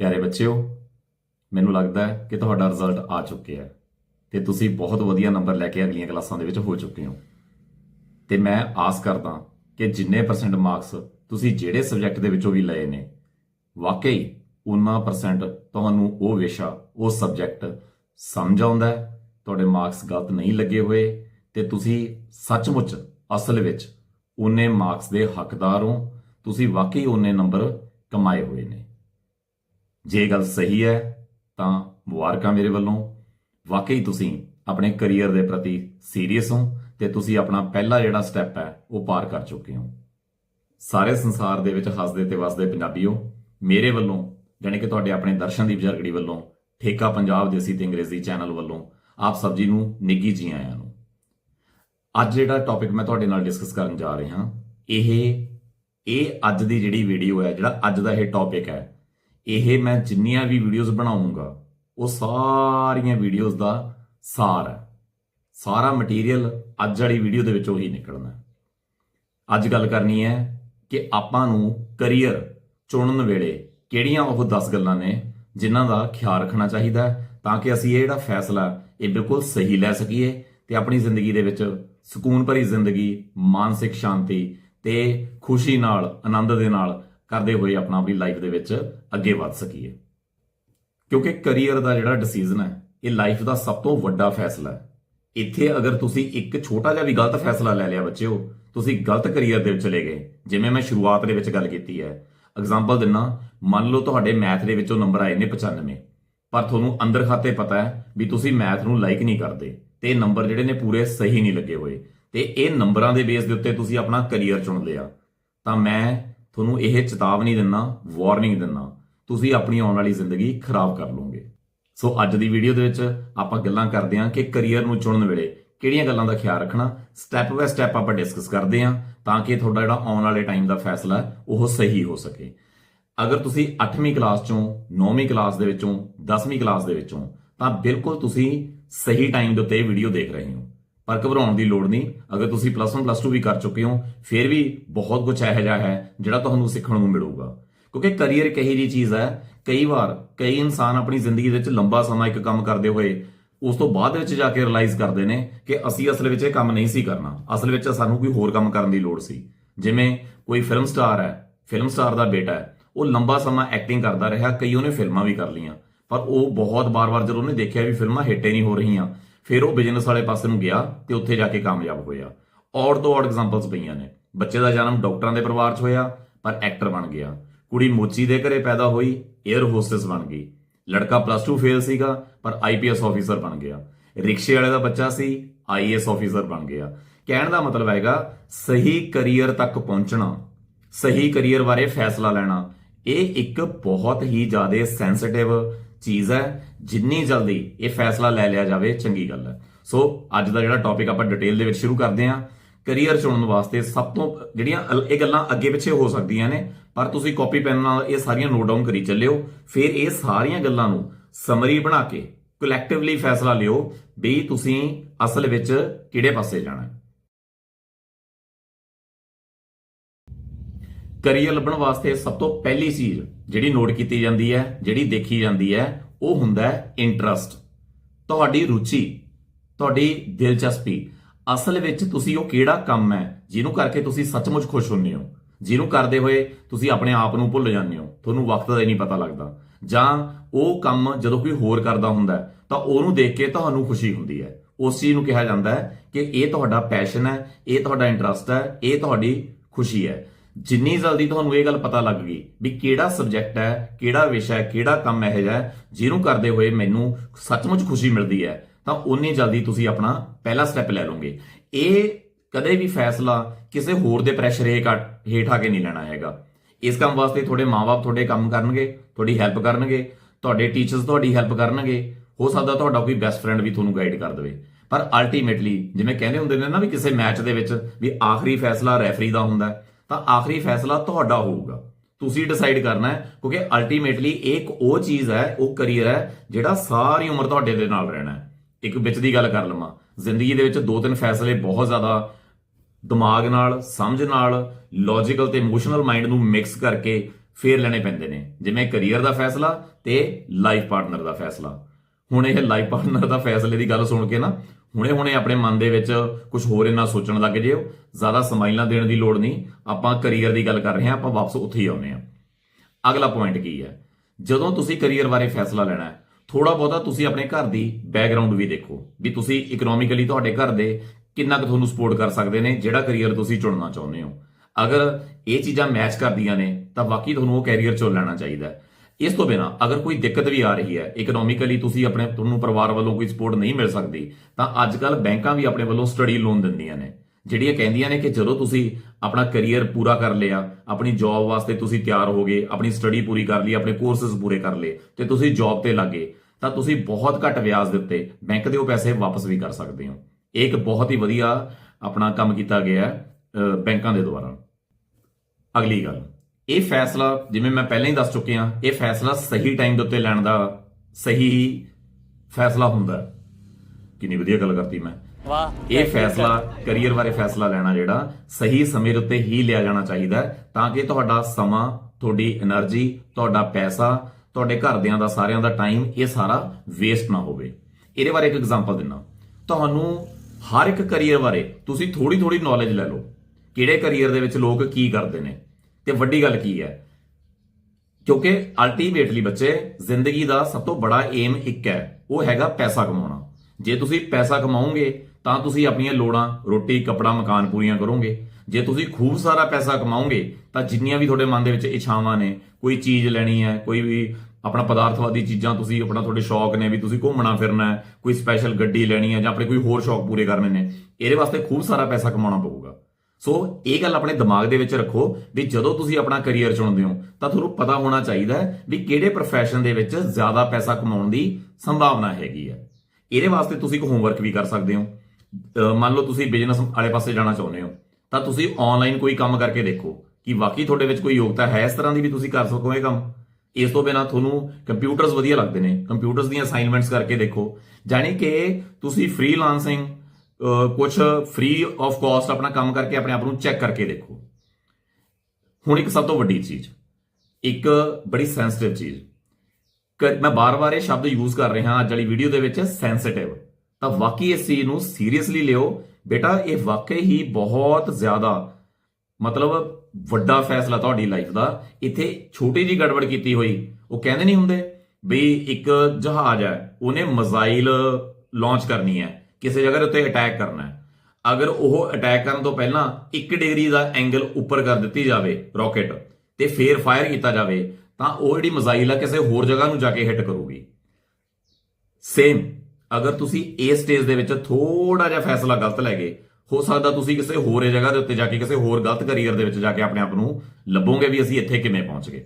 ਪਿਆਰੇ ਬੱਚਿਓ, ਮੈਨੂੰ ਲੱਗਦਾ ਹੈ ਕਿ ਤੁਹਾਡਾ ਰਿਜ਼ਲਟ ਆ ਚੁੱਕਿਆ ਹੈ ਤੇ ਤੁਸੀਂ ਬਹੁਤ ਵਧੀਆ ਨੰਬਰ ਲੈ ਕੇ ਅਗਲੀਆਂ ਕਲਾਸਾਂ ਦੇ ਵਿੱਚ ਹੋ ਚੁੱਕੇ ਹੋ। ਤੇ ਮੈਂ ਆਸ ਕਰਦਾ ਕਿ ਜਿੰਨੇ ਪਰਸੈਂਟ ਮਾਰਕਸ ਤੁਸੀਂ ਜਿਹੜੇ ਸਬਜੈਕਟ ਦੇ ਵਿੱਚੋਂ ਵੀ ਲਏ ਨੇ, ਵਾਕਈ ਉਹਨਾਂ ਪਰਸੈਂਟ ਤੁਹਾਨੂੰ ਉਹ ਵਿਸ਼ਾ, ਉਹ ਸਬਜੈਕਟ ਸਮਝ ਆਉਂਦਾ ਤੁਹਾਡੇ ਮਾਰਕਸ ਗਲਤ ਨਹੀਂ ਲੱਗੇ ਹੋਏ ਤੇ ਤੁਸੀਂ ਸੱਚਮੁੱਚ ਅਸਲ ਵਿੱਚ ਉਹਨੇ ਮਾਰਕਸ ਦੇ ਹੱਕਦਾਰ ਹੋ, ਤੁਸੀਂ ਵਾਕਈ ਉਹਨੇ ਨੰਬਰ ਕਮਾਏ ਹੋਏ ਨੇ। ਜੇ ਗੱਲ ਸਹੀ ਹੈ, ਤਾਂ ਮੁਬਾਰਕਾਂ ਮੇਰੇ ਵੱਲੋਂ। ਵਾਕਈ ਤੁਸੀਂ ਆਪਣੇ ਕੈਰੀਅਰ ਦੇ ਪ੍ਰਤੀ ਸੀਰੀਅਸ ਹੋ ਤੇ ਤੁਸੀਂ ਆਪਣਾ ਪਹਿਲਾ ਜਿਹੜਾ ਸਟੈਪ ਹੈ, ਉਹ ਪਾਰ ਕਰ ਚੁੱਕੇ ਹੋ। ਸਾਰੇ ਸੰਸਾਰ ਦੇ ਵਿੱਚ ਹੱਸਦੇ ਤੇ ਵਸਦੇ ਪੰਜਾਬੀਓ, ਮੇਰੇ ਵੱਲੋਂ, ਜਾਣੀ ਕਿ ਤੁਹਾਡੇ ਆਪਣੇ ਦਰਸ਼ਨਦੀਪ ਜਰਗੜੀ ਵੱਲੋਂ, ਠੇਕਾ ਪੰਜਾਬ ਦੇਸੀ ਤੇ ਅੰਗਰੇਜ਼ੀ ਚੈਨਲ ਵੱਲੋਂ, ਆਪ ਸਭ ਜੀ ਨੂੰ ਨਿੱਘੀ ਜੀ ਆਇਆਂ ਨੂੰ। ਅੱਜ ਜਿਹੜਾ ਟੌਪਿਕ ਮੈਂ ਤੁਹਾਡੇ ਨਾਲ ਡਿਸਕਸ ਕਰਨ ਜਾ ਰਿਹਾ, ਇਹ ਇਹ ਅੱਜ ਦੀ ਜਿਹੜੀ ਵੀਡੀਓ ਹੈ, ਜਿਹੜਾ ਅੱਜ ਦਾ ਇਹ ਟੌਪਿਕ ਹੈ ਇਹ ਮੈਂ ਜਿੰਨੀਆਂ ਵੀ ਵੀਡੀਓਜ਼ ਬਣਾਉਂਗਾ, ਉਹ ਸਾਰੀਆਂ ਵੀਡੀਓਜ਼ ਦਾ ਸਾਰ ਹੈ। ਸਾਰਾ ਮਟੀਰੀਅਲ ਅੱਜ ਵਾਲੀ ਵੀਡੀਓ ਦੇ ਵਿੱਚੋਂ ਹੀ ਨਿਕਲਣਾ ਅੱਜ ਗੱਲ ਕਰਨੀ ਹੈ ਕਿ ਆਪਾਂ ਨੂੰ ਕੈਰੀਅਰ ਚੁਣਨ ਵੇਲੇ ਕਿਹੜੀਆਂ ਉਹ 10 ਗੱਲਾਂ ਨੇ ਜਿਨ੍ਹਾਂ ਦਾ ਖਿਆਲ ਰੱਖਣਾ ਚਾਹੀਦਾ ਹੈ, ਤਾਂ ਕਿ ਅਸੀਂ ਇਹ ਜਿਹੜਾ ਫੈਸਲਾ ਇਹ ਬਿਲਕੁਲ ਸਹੀ ਲੈ ਸਕੀਏ ਤੇ ਆਪਣੀ ਜ਼ਿੰਦਗੀ ਦੇ ਵਿੱਚ ਸਕੂਨ ਭਰੀ ਜ਼ਿੰਦਗੀ, ਮਾਨਸਿਕ ਸ਼ਾਂਤੀ ਤੇ ਖੁਸ਼ੀ ਨਾਲ, ਆਨੰਦ ਦੇ ਨਾਲ ਕਰਦੇ ਹੋਏ ਆਪਣਾ ਆਪਣੀ ਲਾਈਫ ਦੇ ਵਿੱਚ ਅੱਗੇ ਵੱਧ ਸਕੀਏ। ਕਿਉਂਕਿ ਕੈਰੀਅਰ ਦਾ ਜਿਹੜਾ ਡਿਸੀਜਨ ਹੈ, ਇਹ ਲਾਈਫ ਦਾ ਸਭ ਤੋਂ ਵੱਡਾ ਫੈਸਲਾ ਹੈ। ਇੱਥੇ ਅਗਰ ਤੁਸੀਂ ਇੱਕ ਛੋਟਾ ਜਿਹਾ ਵੀ ਗਲਤ ਫੈਸਲਾ ਲੈ ਲਿਆ ਬੱਚਿਓ, ਤੁਸੀਂ ਗਲਤ ਕੈਰੀਅਰ ਦੇ ਵਿੱਚ ਚਲੇ ਗਏ। ਜਿਵੇਂ ਮੈਂ ਸ਼ੁਰੂਆਤ ਦੇ ਵਿੱਚ ਗੱਲ ਕੀਤੀ ਹੈ। ਐਗਜ਼ਾਮਪਲ ਦਿੰਨਾ, ਮੰਨ ਲਓ ਤੁਹਾਡੇ ਮੈਥ ਦੇ ਵਿੱਚੋਂ ਨੰਬਰ ਆਏ ਨੇ 95 ਪਰ ਤੁਹਾਨੂੰ ਅੰਦਰ ਖਾਤੇ ਪਤਾ ਹੈ ਵੀ ਤੁਸੀਂ ਮੈਥ ਨੂੰ ਲਾਈਕ ਨਹੀਂ ਕਰਦੇ। ਤੇ ਨੰਬਰ ਜਿਹੜੇ ਨੇ ਪੂਰੇ ਸਹੀ ਨਹੀਂ ਲੱਗੇ ਹੋਏ। ਤੇ ਇਹ ਨੰਬਰਾਂ ਦੇ ਬੇਸ ਦੇ ਉੱਤੇ ਤੁਸੀਂ ਆਪਣਾ ਕੈਰੀਅਰ ਚੁਣ ਲਿਆ। ਤਾਂ ਮੈਂ ਤੁਹਾਨੂੰ ਇਹ ਚੇਤਾਵਨੀ ਦਿੰਨਾ ਵਾਰਨਿੰਗ ਦਿੰਨਾ ਤੁਸੀਂ ਆਪਣੀ ਆਉਣ ਵਾਲੀ ਜ਼ਿੰਦਗੀ ਖਰਾਬ ਕਰ ਲਓਗੇ। ਸੋ ਅੱਜ ਦੀ ਵੀਡੀਓ ਦੇ ਵਿੱਚ ਆਪਾਂ ਗੱਲਾਂ ਕਰਦੇ ਹਾਂ ਕਿ ਕੈਰੀਅਰ ਨੂੰ ਚੁਣਨ ਵੇਲੇ ਕਿਹੜੀਆਂ ਗੱਲਾਂ ਦਾ ਖਿਆਲ ਰੱਖਣਾ ਸਟੈਪ ਬਾਏ ਸਟੈਪ ਆਪਾਂ ਡਿਸਕਸ ਕਰਦੇ ਹਾਂ ਤਾਂ ਕਿ ਤੁਹਾਡਾ ਜਿਹੜਾ ਆਉਣ ਵਾਲੇ ਟਾਈਮ ਦਾ ਫੈਸਲਾ ਉਹ ਸਹੀ ਹੋ ਸਕੇ। ਅਗਰ ਤੁਸੀਂ 8ਵੀਂ ਕਲਾਸ ਚੋਂ 9ਵੀਂ ਕਲਾਸ ਦੇ ਵਿੱਚੋਂ 10ਵੀਂ ਕਲਾਸ ਦੇ ਵਿੱਚੋਂ, ਤਾਂ ਬਿਲਕੁਲ ਤੁਸੀਂ ਸਹੀ ਟਾਈਮ ਦੇ ਉੱਤੇ ਵੀਡੀਓ ਦੇਖ ਰਹੇ ਹੋ। ਪਰ ਘਬਰਾਉਣ ਦੀ ਲੋੜ ਨਹੀਂ। ਅਗਰ ਤੁਸੀਂ ਪਲੱਸ 1 ਪਲੱਸ 2 ਵੀ ਕਰ ਚੁੱਕੇ ਹੋ, ਫਿਰ ਵੀ ਬਹੁਤ ਕੁਝ ਇਹੋ ਜਿਹਾ ਹੈ ਜਿਹੜਾ ਤੁਹਾਨੂੰ ਸਿੱਖਣ ਨੂੰ ਮਿਲੂਗਾ। ਕਿਉਂਕਿ ਕੈਰੀਅਰ ਇੱਕ ਇਹੋ ਜਿਹੀ ਚੀਜ਼ ਹੈ, ਕਈ ਵਾਰ ਕਈ ਇਨਸਾਨ ਆਪਣੀ ਜ਼ਿੰਦਗੀ ਦੇ ਵਿੱਚ ਲੰਬਾ ਸਮਾਂ ਇੱਕ ਕੰਮ ਕਰਦੇ ਹੋਏ ਉਸ ਤੋਂ ਬਾਅਦ ਵਿੱਚ ਜਾ ਕੇ ਰਿਅਲਾਈਜ਼ ਕਰਦੇ ਨੇ ਕਿ ਅਸੀਂ ਅਸਲ ਵਿੱਚ ਇਹ ਕੰਮ ਨਹੀਂ ਸੀ ਕਰਨਾ। ਅਸਲ ਵਿੱਚ ਸਾਨੂੰ ਕੋਈ ਹੋਰ ਕੰਮ ਕਰਨ ਦੀ ਲੋੜ ਸੀ। ਜਿਵੇਂ ਕੋਈ ਫਿਲਮ ਸਟਾਰ ਹੈ ਫਿਲਮ ਸਟਾਰ ਦਾ ਬੇਟਾ ਹੈ, ਉਹ ਲੰਬਾ ਸਮਾਂ ਐਕਟਿੰਗ ਕਰਦਾ ਰਿਹਾ, ਕਈ ਉਹਨੇ ਫਿਲਮਾਂ ਵੀ ਕਰ ਲਈਆਂ। ਪਰ ਉਹ ਬਹੁਤ ਵਾਰ-ਵਾਰ ਜਦੋਂ ਉਹਨੇ ਦੇਖਿਆ ਵੀ ਫਿਲਮਾਂ ਹਿੱਟੇ ਨਹੀਂ ਹੋ ਰਹੀਆਂ, ਫਿਰ ਉਹ ਬਿਜ਼ਨਸ ਵਾਲੇ ਪਾਸੇ ਨੂੰ ਗਿਆ ਤੇ ਉੱਥੇ ਜਾ ਕੇ ਕਾਮਯਾਬ ਹੋਇਆ। ਔਰ ਤੋਂ ਔਰ ਐਗਜ਼ਾਮਪਲਸ ਪਈਆਂ ਨੇ। ਬੱਚੇ ਦਾ ਜਨਮ ਡਾਕਟਰਾਂ ਦੇ ਪਰਿਵਾਰ 'ਚ ਹੋਇਆ, ਪਰ ਐਕਟਰ ਬਣ ਗਿਆ। ਕੁੜੀ ਮੋਚੀ ਦੇ ਘਰੇ ਪੈਦਾ ਹੋਈ 에ਅਰ ਹੋਸਟਸ ਬਣ ਗਈ। ਲੜਕਾ ਪਲੱਸ 2 ਫੇਲ ਸੀਗਾ, ਪਰ ਆਈਪੀਐਸ ਆਫੀਸਰ ਬਣ ਗਿਆ। ਰਿਕਸ਼ੇ ਵਾਲੇ ਦਾ ਬੱਚਾ ਸੀ ਆਈਏਐਸ ਆਫੀਸਰ ਬਣ ਗਿਆ। ਕਹਿਣ ਦਾ ਮਤਲਬ ਹੈਗਾ, ਸਹੀ ਕੈਰੀਅਰ ਤੱਕ ਪਹੁੰਚਣਾ, ਸਹੀ ਕੈਰੀਅਰ ਬਾਰੇ ਫੈਸਲਾ ਲੈਣਾ, ਇਹ ਇੱਕ ਬਹੁਤ ਹੀ ਜ਼ਿਆਦਾ ਸੈਂਸਿਟਿਵ ਚੀਜ਼ ਹੈ, ਜਿੰਨੀ ਜਲਦੀ ਇਹ ਫੈਸਲਾ ਲੈ ਲਿਆ ਜਾਵੇ, ਚੰਗੀ ਗੱਲ ਹੈ। ਸੋ ਅੱਜ ਦਾ ਜਿਹੜਾ ਟੌਪਿਕ ਆਪਾਂ ਡਿਟੇਲ ਦੇ ਵਿੱਚ ਸ਼ੁਰੂ ਕਰਦੇ ਹਾਂ ਕੈਰੀਅਰ ਚੁਣਨ ਵਾਸਤੇ ਸਭ ਤੋਂ ਜਿਹੜੀਆਂ ਇਹ ਗੱਲਾਂ ਅੱਗੇ ਪਿੱਛੇ ਹੋ ਸਕਦੀਆਂ ਨੇ ਪਰ ਤੁਸੀਂ ਕਾਪੀ ਪੈਨ ਨਾਲ ਇਹ ਸਾਰੀਆਂ ਨੋਟ ਡਾਊਨ ਕਰੀ ਚੱਲਿਓ। ਫਿਰ ਇਹ ਸਾਰੀਆਂ ਗੱਲਾਂ ਨੂੰ ਸਮਰੀ ਬਣਾ ਕੇ ਕਲੈਕਟਿਵਲੀ ਫੈਸਲਾ ਲਿਓ ਵੀ ਤੁਸੀਂ ਅਸਲ ਵਿੱਚ ਕਿਹੜੇ ਪਾਸੇ ਜਾਣਾ ਹੈ। ਕੈਰੀਅਰ ਲੱਭਣ ਵਾਸਤੇ ਸਭ ਤੋਂ ਪਹਿਲੀ ਚੀਜ਼ ਜਿਹੜੀ ਨੋਟ ਕੀਤੀ ਜਾਂਦੀ ਹੈ, ਜਿਹੜੀ ਦੇਖੀ ਜਾਂਦੀ ਹੈ, ਉਹ ਹੁੰਦਾ ਹੈ ਇੰਟਰਸਟ ਤੁਹਾਡੀ ਰੁਚੀ, ਤੁਹਾਡੀ ਦਿਲਚਸਪੀ। ਅਸਲ ਵਿੱਚ ਤੁਸੀਂ ਉਹ ਕਿਹੜਾ ਕੰਮ ਹੈ ਜਿਹਨੂੰ ਕਰਕੇ ਤੁਸੀਂ ਸੱਚਮੁੱਚ ਖੁਸ਼ ਹੁੰਦੇ ਹੋ। ਜਿਹਨੂੰ ਕਰਦੇ ਹੋਏ ਤੁਸੀਂ ਆਪਣੇ ਆਪ ਨੂੰ ਭੁੱਲ ਜਾਂਦੇ ਹੋ, ਤੁਹਾਨੂੰ ਵਕਤ ਦਾ ਹੀ ਨਹੀਂ ਪਤਾ ਲੱਗਦਾ। ਜਾਂ ਉਹ ਕੰਮ ਜਦੋਂ ਕੋਈ ਹੋਰ ਕਰਦਾ ਹੁੰਦਾ ਤਾਂ ਉਹਨੂੰ ਦੇਖ ਕੇ ਤੁਹਾਨੂੰ ਖੁਸ਼ੀ ਹੁੰਦੀ ਹੈ। ਉਸ ਚੀਜ਼ ਨੂੰ ਕਿਹਾ ਜਾਂਦਾ ਹੈ ਕਿ ਇਹ ਤੁਹਾਡਾ ਪੈਸ਼ਨ ਹੈ, ਇਹ ਤੁਹਾਡਾ ਇੰਟਰਸਟ ਹੈ, ਇਹ ਤੁਹਾਡੀ ਖੁਸ਼ੀ ਹੈ। ਜਿੰਨੀ ਜਲਦੀ ਤੁਹਾਨੂੰ ਇਹ ਗੱਲ ਪਤਾ ਲੱਗ ਗਈ ਵੀ ਕਿਹੜਾ ਸਬਜੈਕਟ ਹੈ, ਕਿਹੜਾ ਵਿਸ਼ਾ ਹੈ, ਕਿਹੜਾ ਕੰਮ ਇਹੋ ਜਿਹਾ ਹੈ, ਜਿਹਨੂੰ ਕਰਦੇ ਹੋਏ ਮੈਨੂੰ ਸੱਚਮੁੱਚ ਖੁਸ਼ੀ ਮਿਲਦੀ ਹੈ, ਤਾਂ ਉਨੀ ਜਲਦੀ ਤੁਸੀਂ ਆਪਣਾ ਪਹਿਲਾ ਸਟੈਪ ਲੈ ਲਓਗੇ। ਇਹ ਕਦੇ ਵੀ ਫੈਸਲਾ ਕਿਸੇ ਹੋਰ ਦੇ ਪ੍ਰੈਸ਼ਰ ਹੇਠ ਆ ਕੇ ਨਹੀਂ ਲੈਣਾ ਹੈਗਾ। ਇਸ ਕੰਮ ਵਾਸਤੇ ਤੁਹਾਡੇ ਮਾਪੇ ਤੁਹਾਡੇ ਕੰਮ ਕਰਨਗੇ, ਤੁਹਾਡੀ ਹੈਲਪ ਕਰਨਗੇ, ਤੁਹਾਡੇ ਟੀਚਰਸ ਤੁਹਾਡੀ ਹੈਲਪ ਕਰਨਗੇ। ਹੋ ਸਕਦਾ ਤੁਹਾਡਾ ਕੋਈ ਬੈਸਟ ਫਰੈਂਡ ਵੀ ਤੁਹਾਨੂੰ ਗਾਈਡ ਕਰ ਦੇਵੇ। ਪਰ ਅਲਟੀਮੇਟਲੀ ਜਿਵੇਂ ਕਹਿੰਦੇ ਹੁੰਦੇ ਨੇ ਨਾ ਵੀ ਕਿਸੇ ਮੈਚ ਦੇ ਵਿੱਚ ਵੀ ਆਖਰੀ ਫੈਸਲਾ ਰੈਫਰੀ ਦਾ ਹੁੰਦਾ ਤਾਂ ਆਖਰੀ ਫੈਸਲਾ ਤੁਹਾਡਾ ਹੋਊਗਾ। ਤੁਸੀਂ ਡਿਸਾਈਡ ਕਰਨਾ ਹੈ, ਕਿਉਂਕਿ ਅਲਟੀਮੇਟਲੀ ਇੱਕ ਉਹ ਚੀਜ਼ ਹੈ, ਉਹ ਕਰੀਅਰ ਹੈ ਜਿਹੜਾ ਸਾਰੀ ਉਮਰ ਤੁਹਾਡੇ ਦੇ ਨਾਲ ਰਹਿਣਾ ਹੈ। ਇੱਕ ਵਿੱਚ ਦੀ ਗੱਲ ਕਰ ਲਵਾਂ, ਜ਼ਿੰਦਗੀ ਦੇ ਵਿੱਚ ਦੋ ਤਿੰਨ ਫੈਸਲੇ ਬਹੁਤ ਜ਼ਿਆਦਾ ਦਿਮਾਗ ਨਾਲ, ਸਮਝ ਨਾਲ ਲੌਜੀਕਲ ਤੇ ਇਮੋਸ਼ਨਲ ਮਾਈਂਡ ਨੂੰ ਮਿਕਸ ਕਰਕੇ ਫੇਰ ਲੈਣੇ ਪੈਂਦੇ ਨੇ। ਜਿਵੇਂ ਕੈਰੀਅਰ ਦਾ ਫੈਸਲਾ ਤੇ ਲਾਈਫ ਪਾਰਟਨਰ ਦਾ ਫੈਸਲਾ। ਹੁਣ ਇਹ ਲਾਈਫ ਪਾਰਟਨਰ ਦਾ ਫੈਸਲੇ ਦੀ ਗੱਲ ਸੁਣ ਕੇ ਨਾ, ਹੁਣੇ ਹੁਣੇ ਆਪਣੇ ਮਨ ਦੇ ਵਿੱਚ ਕੁਝ ਹੋਰ ਇੰਨਾ ਸੋਚਣ ਲੱਗ ਜਿਓ। ਜ਼ਿਆਦਾ ਸਮਾਈਲਾਂ ਦੇਣ ਦੀ ਲੋੜ ਨਹੀਂ। ਆਪਾਂ ਕੈਰੀਅਰ ਦੀ ਗੱਲ ਕਰ ਰਹੇ ਹਾਂ, ਆਪਾਂ ਵਾਪਸ ਉੱਥੇ ਹੀ ਆਉਨੇ ਆ ਅਗਲਾ ਪੁਆਇੰਟ ਕੀ ਹੈ? ਜਦੋਂ ਤੁਸੀਂ ਕੈਰੀਅਰ ਬਾਰੇ ਫੈਸਲਾ ਲੈਣਾ ਹੈ ਥੋੜਾ ਬਹੁਤਾ ਤੁਸੀਂ ਆਪਣੇ ਘਰ ਦੀ ਬੈਕਗ੍ਰਾਉਂਡ ਵੀ ਦੇਖੋ। ਵੀ ਤੁਸੀਂ ਇਕਨੋਮਿਕਲੀ ਤੁਹਾਡੇ ਘਰ ਦੇ ਕਿੰਨਾ ਕੁ ਤੁਹਾਨੂੰ ਸਪੋਰਟ ਕਰ ਸਕਦੇ ਨੇ, ਜਿਹੜਾ ਕੈਰੀਅਰ ਤੁਸੀਂ ਚੁਣਨਾ ਚਾਹੁੰਦੇ ਹੋ। ਅਗਰ ਇਹ ਚੀਜ਼ਾਂ ਮੈਚ ਕਰਦੀਆਂ ਨੇ, ਤਾਂ ਵਾਕਈ ਤੁਹਾਨੂੰ ਉਹ ਕੈਰੀਅਰ ਚੁਣ ਲੈਣਾ ਚਾਹੀਦਾ ਇਸ ਤੋਂ ਬਿਨਾ ਅਗਰ ਕੋਈ ਦਿੱਕਤ ਵੀ ਆ ਰਹੀ ਹੈ ਇਕਨੋਮਿਕਲੀ ਤੁਸੀਂ ਆਪਣੇ, ਤੁਹਾਨੂੰ ਪਰਿਵਾਰ ਵੱਲੋਂ ਕੋਈ ਸਪੋਰਟ ਨਹੀਂ ਮਿਲ ਸਕਦੀ, ਤਾਂ ਅੱਜ ਕੱਲ ਬੈਂਕਾਂ ਵੀ ਆਪਣੇ ਵੱਲੋਂ ਸਟੱਡੀ ਲੋਨ ਦਿੰਦੀਆਂ ਨੇ। ਜਿਹੜੀਆਂ ਕਹਿੰਦੀਆਂ ਨੇ ਕਿ ਜਦੋਂ ਤੁਸੀਂ ਆਪਣਾ ਕੈਰੀਅਰ ਪੂਰਾ ਕਰ ਲਿਆ, ਆਪਣੀ ਜੌਬ ਵਾਸਤੇ ਤੁਸੀਂ ਤਿਆਰ ਹੋ ਗਏ, ਆਪਣੀ ਸਟੱਡੀ ਪੂਰੀ ਕਰ ਲਈ, ਆਪਣੇ ਕੋਰਸਸ ਪੂਰੇ ਕਰ ਲਏ, ਤੇ ਤੁਸੀਂ ਜੌਬ ਤੇ ਲੱਗੇ ਤਾਂ ਤੁਸੀਂ ਬਹੁਤ ਘੱਟ ਵਿਆਜ ਦਿੱਤੇ, ਬੈਂਕ ਦੇ ਉਹ ਪੈਸੇ ਵਾਪਸ ਵੀ ਕਰ ਸਕਦੇ ਹੋ। ਇਹ ਇੱਕ ਬਹੁਤ ਹੀ ਵਧੀਆ ਆਪਣਾ ਕੰਮ ਕੀਤਾ ਗਿਆ ਹੈ ਬੈਂਕਾਂ ਦੇ ਦੁਆਰਾ। ਅਗਲੀ ਗੱਲ ਇਹ ਫੈਸਲਾ ਜਿਵੇਂ ਮੈਂ ਪਹਿਲਾਂ ਹੀ ਦੱਸ ਚੁੱਕਿਆ ਇਹ ਫੈਸਲਾ ਸਹੀ ਟਾਈਮ ਦੇ ਉੱਤੇ ਲੈਣ ਦਾ ਸਹੀ ਫੈਸਲਾ ਹੁੰਦਾ। ਕਿੰਨੀ ਵਧੀਆ ਗੱਲ ਕਰਤੀ ਮੈਂ। ਵਾਹ ਇਹ ਫੈਸਲਾ ਕੈਰੀਅਰ ਬਾਰੇ ਫੈਸਲਾ ਲੈਣਾ ਜਿਹੜਾ ਸਹੀ ਸਮੇਂ ਦੇ ਉੱਤੇ ਹੀ ਲਿਆ ਜਾਣਾ ਚਾਹੀਦਾ ਤਾਂ ਕਿ ਤੁਹਾਡਾ ਸਮਾਂ ਤੁਹਾਡੀ એનર્ਜੀ ਤੁਹਾਡਾ ਪੈਸਾ ਤੁਹਾਡੇ ਘਰਦਿਆਂ ਦਾ ਸਾਰਿਆਂ ਦਾ ਟਾਈਮ ਇਹ ਸਾਰਾ ਵੇਸਟ ਨਾ ਹੋਵੇ। ਇਹਦੇ ਬਾਰੇ ਇੱਕ ਐਗਜ਼ਾਮਪਲ ਦਿੰਨਾ ਤੁਹਾਨੂੰ ਹਰ ਇੱਕ ਕੈਰੀਅਰ ਬਾਰੇ ਤੁਸੀਂ ਥੋੜੀ ਥੋੜੀ ਨੌਲੇਜ ਲੈ ਲਓ। ਕਿਹੜੇ ਕੈਰੀਅਰ ਦੇ ਵਿੱਚ ਲੋਕ ਕੀ ਕਰਦੇ ਨੇ? ਤੇ ਵੱਡੀ ਗੱਲ ਕੀ ਹੈ? ਕਿਉਂਕਿ ਅਲਟੀਮੇਟਲੀ ਬੱਚੇ ਜ਼ਿੰਦਗੀ ਦਾ ਸਭ ਤੋਂ ਬੜਾ ਏਮ ਇੱਕ ਹੈ, ਉਹ ਹੈਗਾ ਪੈਸਾ ਕਮਾਉਣਾ। ਜੇ ਤੁਸੀਂ ਪੈਸਾ ਕਮਾਓਗੇ, ਤਾਂ ਤੁਸੀਂ ਆਪਣੀਆਂ ਲੋੜਾਂ, ਰੋਟੀ, ਕੱਪੜਾ, ਮਕਾਨ ਪੂਰੀਆਂ ਕਰੋਗੇ। ਜੇ ਤੁਸੀਂ ਖੂਬ ਸਾਰਾ ਪੈਸਾ ਕਮਾਓਗੇ, ਤਾਂ ਜਿੰਨੀਆਂ ਵੀ ਤੁਹਾਡੇ ਮਨ ਦੇ ਵਿੱਚ ਇੱਛਾਵਾਂ ਨੇ, ਕੋਈ ਚੀਜ਼ ਲੈਣੀ ਹੈ, ਕੋਈ ਵੀ ਆਪਣਾ ਪਦਾਰਥਵਾਦੀ ਚੀਜ਼ਾਂ ਤੁਸੀਂ, ਆਪਣਾ ਤੁਹਾਡੇ ਸ਼ੌਕ ਨੇ ਵੀ ਤੁਸੀਂ ਘੁੰਮਣਾ ਫਿਰਨਾ ਹੈ, ਕੋਈ ਸਪੈਸ਼ਲ ਗੱਡੀ ਲੈਣੀ ਹੈ ਜਾਂ ਆਪਣੇ ਕੋਈ ਹੋਰ ਸ਼ੌਕ ਪੂਰੇ ਕਰਨੇ ਨੇ, ਇਹਦੇ ਵਾਸਤੇ ਖੂਬ ਸਾਰਾ ਪੈਸਾ ਕਮਾਉਣਾ ਪਊਗਾ। ਸੋ ਇਹ ਗੱਲ ਆਪਣੇ ਦਿਮਾਗ ਦੇ ਵਿੱਚ ਰੱਖੋ ਵੀ ਜਦੋਂ ਤੁਸੀਂ ਆਪਣਾ ਕੈਰੀਅਰ ਚੁਣਦੇ ਹੋ, ਤਾਂ ਤੁਹਾਨੂੰ ਪਤਾ ਹੋਣਾ ਚਾਹੀਦਾ ਹੈ ਵੀ ਕਿਹੜੇ profession ਦੇ ਵਿੱਚ ਜ਼ਿਆਦਾ ਪੈਸਾ ਕਮਾਉਣ ਦੀ ਸੰਭਾਵਨਾ ਹੈਗੀ ਹੈ। ਇਹਦੇ ਵਾਸਤੇ ਤੁਸੀਂ ਇੱਕ ਹੋਮਵਰਕ ਵੀ ਕਰ ਸਕਦੇ ਹੋ। ਮੰਨ ਲਓ ਤੁਸੀਂ ਬਿਜ਼ਨਸ ਵਾਲੇ ਪਾਸੇ ਜਾਣਾ ਚਾਹੁੰਦੇ ਹੋ, ਤਾਂ ਤੁਸੀਂ ਆਨਲਾਈਨ ਕੋਈ ਕੰਮ ਕਰਕੇ ਦੇਖੋ ਕਿ ਵਾਕਈ ਤੁਹਾਡੇ ਵਿੱਚ ਕੋਈ ਯੋਗਤਾ ਹੈ ਇਸ ਤਰ੍ਹਾਂ ਦੀ ਵੀ ਤੁਸੀਂ ਕਰ ਸਕੋ ਇਹ ਕੰਮ। ਇਸ ਤੋਂ ਬਿਨਾ ਤੁਹਾਨੂੰ ਕੰਪਿਊਟਰਸ ਵਧੀਆ ਲੱਗਦੇ ਨੇ। ਕੰਪਿਊਟਰਸ ਦੀਆਂ ਅਸਾਈਨਮੈਂਟਸ ਕਰਕੇ ਦੇਖੋ। ਜਾਣੀ ਕਿ ਤੁਸੀਂ ਫ੍ਰੀਲਾਂਸਿੰਗ ਕੁਝ ਫ੍ਰੀ ਆਫ ਕਾਸਟ ਆਪਣਾ ਕੰਮ ਕਰਕੇ ਆਪਣੇ ਆਪ ਨੂੰ ਚੈੱਕ ਕਰਕੇ ਦੇਖੋ। ਹੁਣ ਇੱਕ ਸਭ ਤੋਂ ਵੱਡੀ ਚੀਜ਼, ਇੱਕ ਬੜੀ ਸੈਂਸਿਟਿਵ ਚੀਜ਼। ਕ- ਮੈਂ ਬਾਰ-ਬਾਰ ਇਹ ਸ਼ਬਦ ਯੂਜ਼ ਕਰ ਰਿਹਾ ਅੱਜ ਵਾਲੀ ਵੀਡੀਓ ਦੇ ਵਿੱਚ ਸੈਂਸਿਟਿਵ ਤਾਂ ਵਾਕਈ ਇਸ ਚੀਜ਼ ਨੂੰ ਸੀਰੀਅਸਲੀ ਲਿਓ। ਬੇਟਾ, ਇਹ ਵਾਕਈ ਹੀ ਬਹੁਤ ਜ਼ਿਆਦਾ ਮਤਲਬ ਵੱਡਾ ਫੈਸਲਾ ਤੁਹਾਡੀ ਲਾਈਫ ਦਾ, ਇੱਥੇ ਛੋਟੀ ਜੀ ਗੜਬੜ ਕੀਤੀ ਹੋਈ, ਉਹ ਕਹਿੰਦੇ ਨਹੀਂ ਹੁੰਦੇ ਵੀ ਇੱਕ ਜਹਾਜ਼ ਹੈ, ਉਹਨੇ ਮਿਜ਼ਾਈਲ ਲਾਂਚ ਕਰਨੀ ਹੈ, ਕਿਸੇ ਜਗ੍ਹਾ ਦੇ ਉੱਤੇ ਅਟੈਕ ਕਰਨਾ ਹੈ। ਅਗਰ ਉਹ ਅਟੈਕ ਕਰਨ ਤੋਂ ਪਹਿਲਾਂ 1 ਡਿਗਰੀ ਦਾ ਐਂਗਲ ਉੱਪਰ ਕਰ ਦਿੱਤੀ ਜਾਵੇ ਰਾਕੇਟ ਤੇ ਫੇਰ ਫਾਇਰ ਕੀਤਾ ਜਾਵੇ, ਤਾਂ ਉਹ ਜਿਹੜੀ ਮਿਜ਼ਾਈਲ ਆ ਕਿਸੇ ਹੋਰ ਜਗ੍ਹਾ ਨੂੰ ਜਾ ਕੇ ਹਿੱਟ ਕਰੂਗੀ। ਸੇਮ ਅਗਰ ਤੁਸੀਂ ਇਸ ਸਟੇਜ ਦੇ ਵਿੱਚ ਥੋੜਾ ਜਿਹਾ ਫੈਸਲਾ ਗਲਤ ਲੈ ਗਏ ਹੋ ਸਕਦਾ ਤੁਸੀਂ ਕਿਸੇ ਹੋਰ ਜਗ੍ਹਾ ਦੇ ਉੱਤੇ ਜਾ ਕੇ ਕਿਸੇ ਹੋਰ ਗਲਤ ਕੈਰੀਅਰ ਦੇ ਵਿੱਚ ਜਾ ਕੇ ਆਪਣੇ ਆਪ ਨੂੰ ਲੱਭੋਗੇ ਵੀ ਅਸੀਂ ਇੱਥੇ ਕਿਵੇਂ ਪਹੁੰਚ ਗਏ।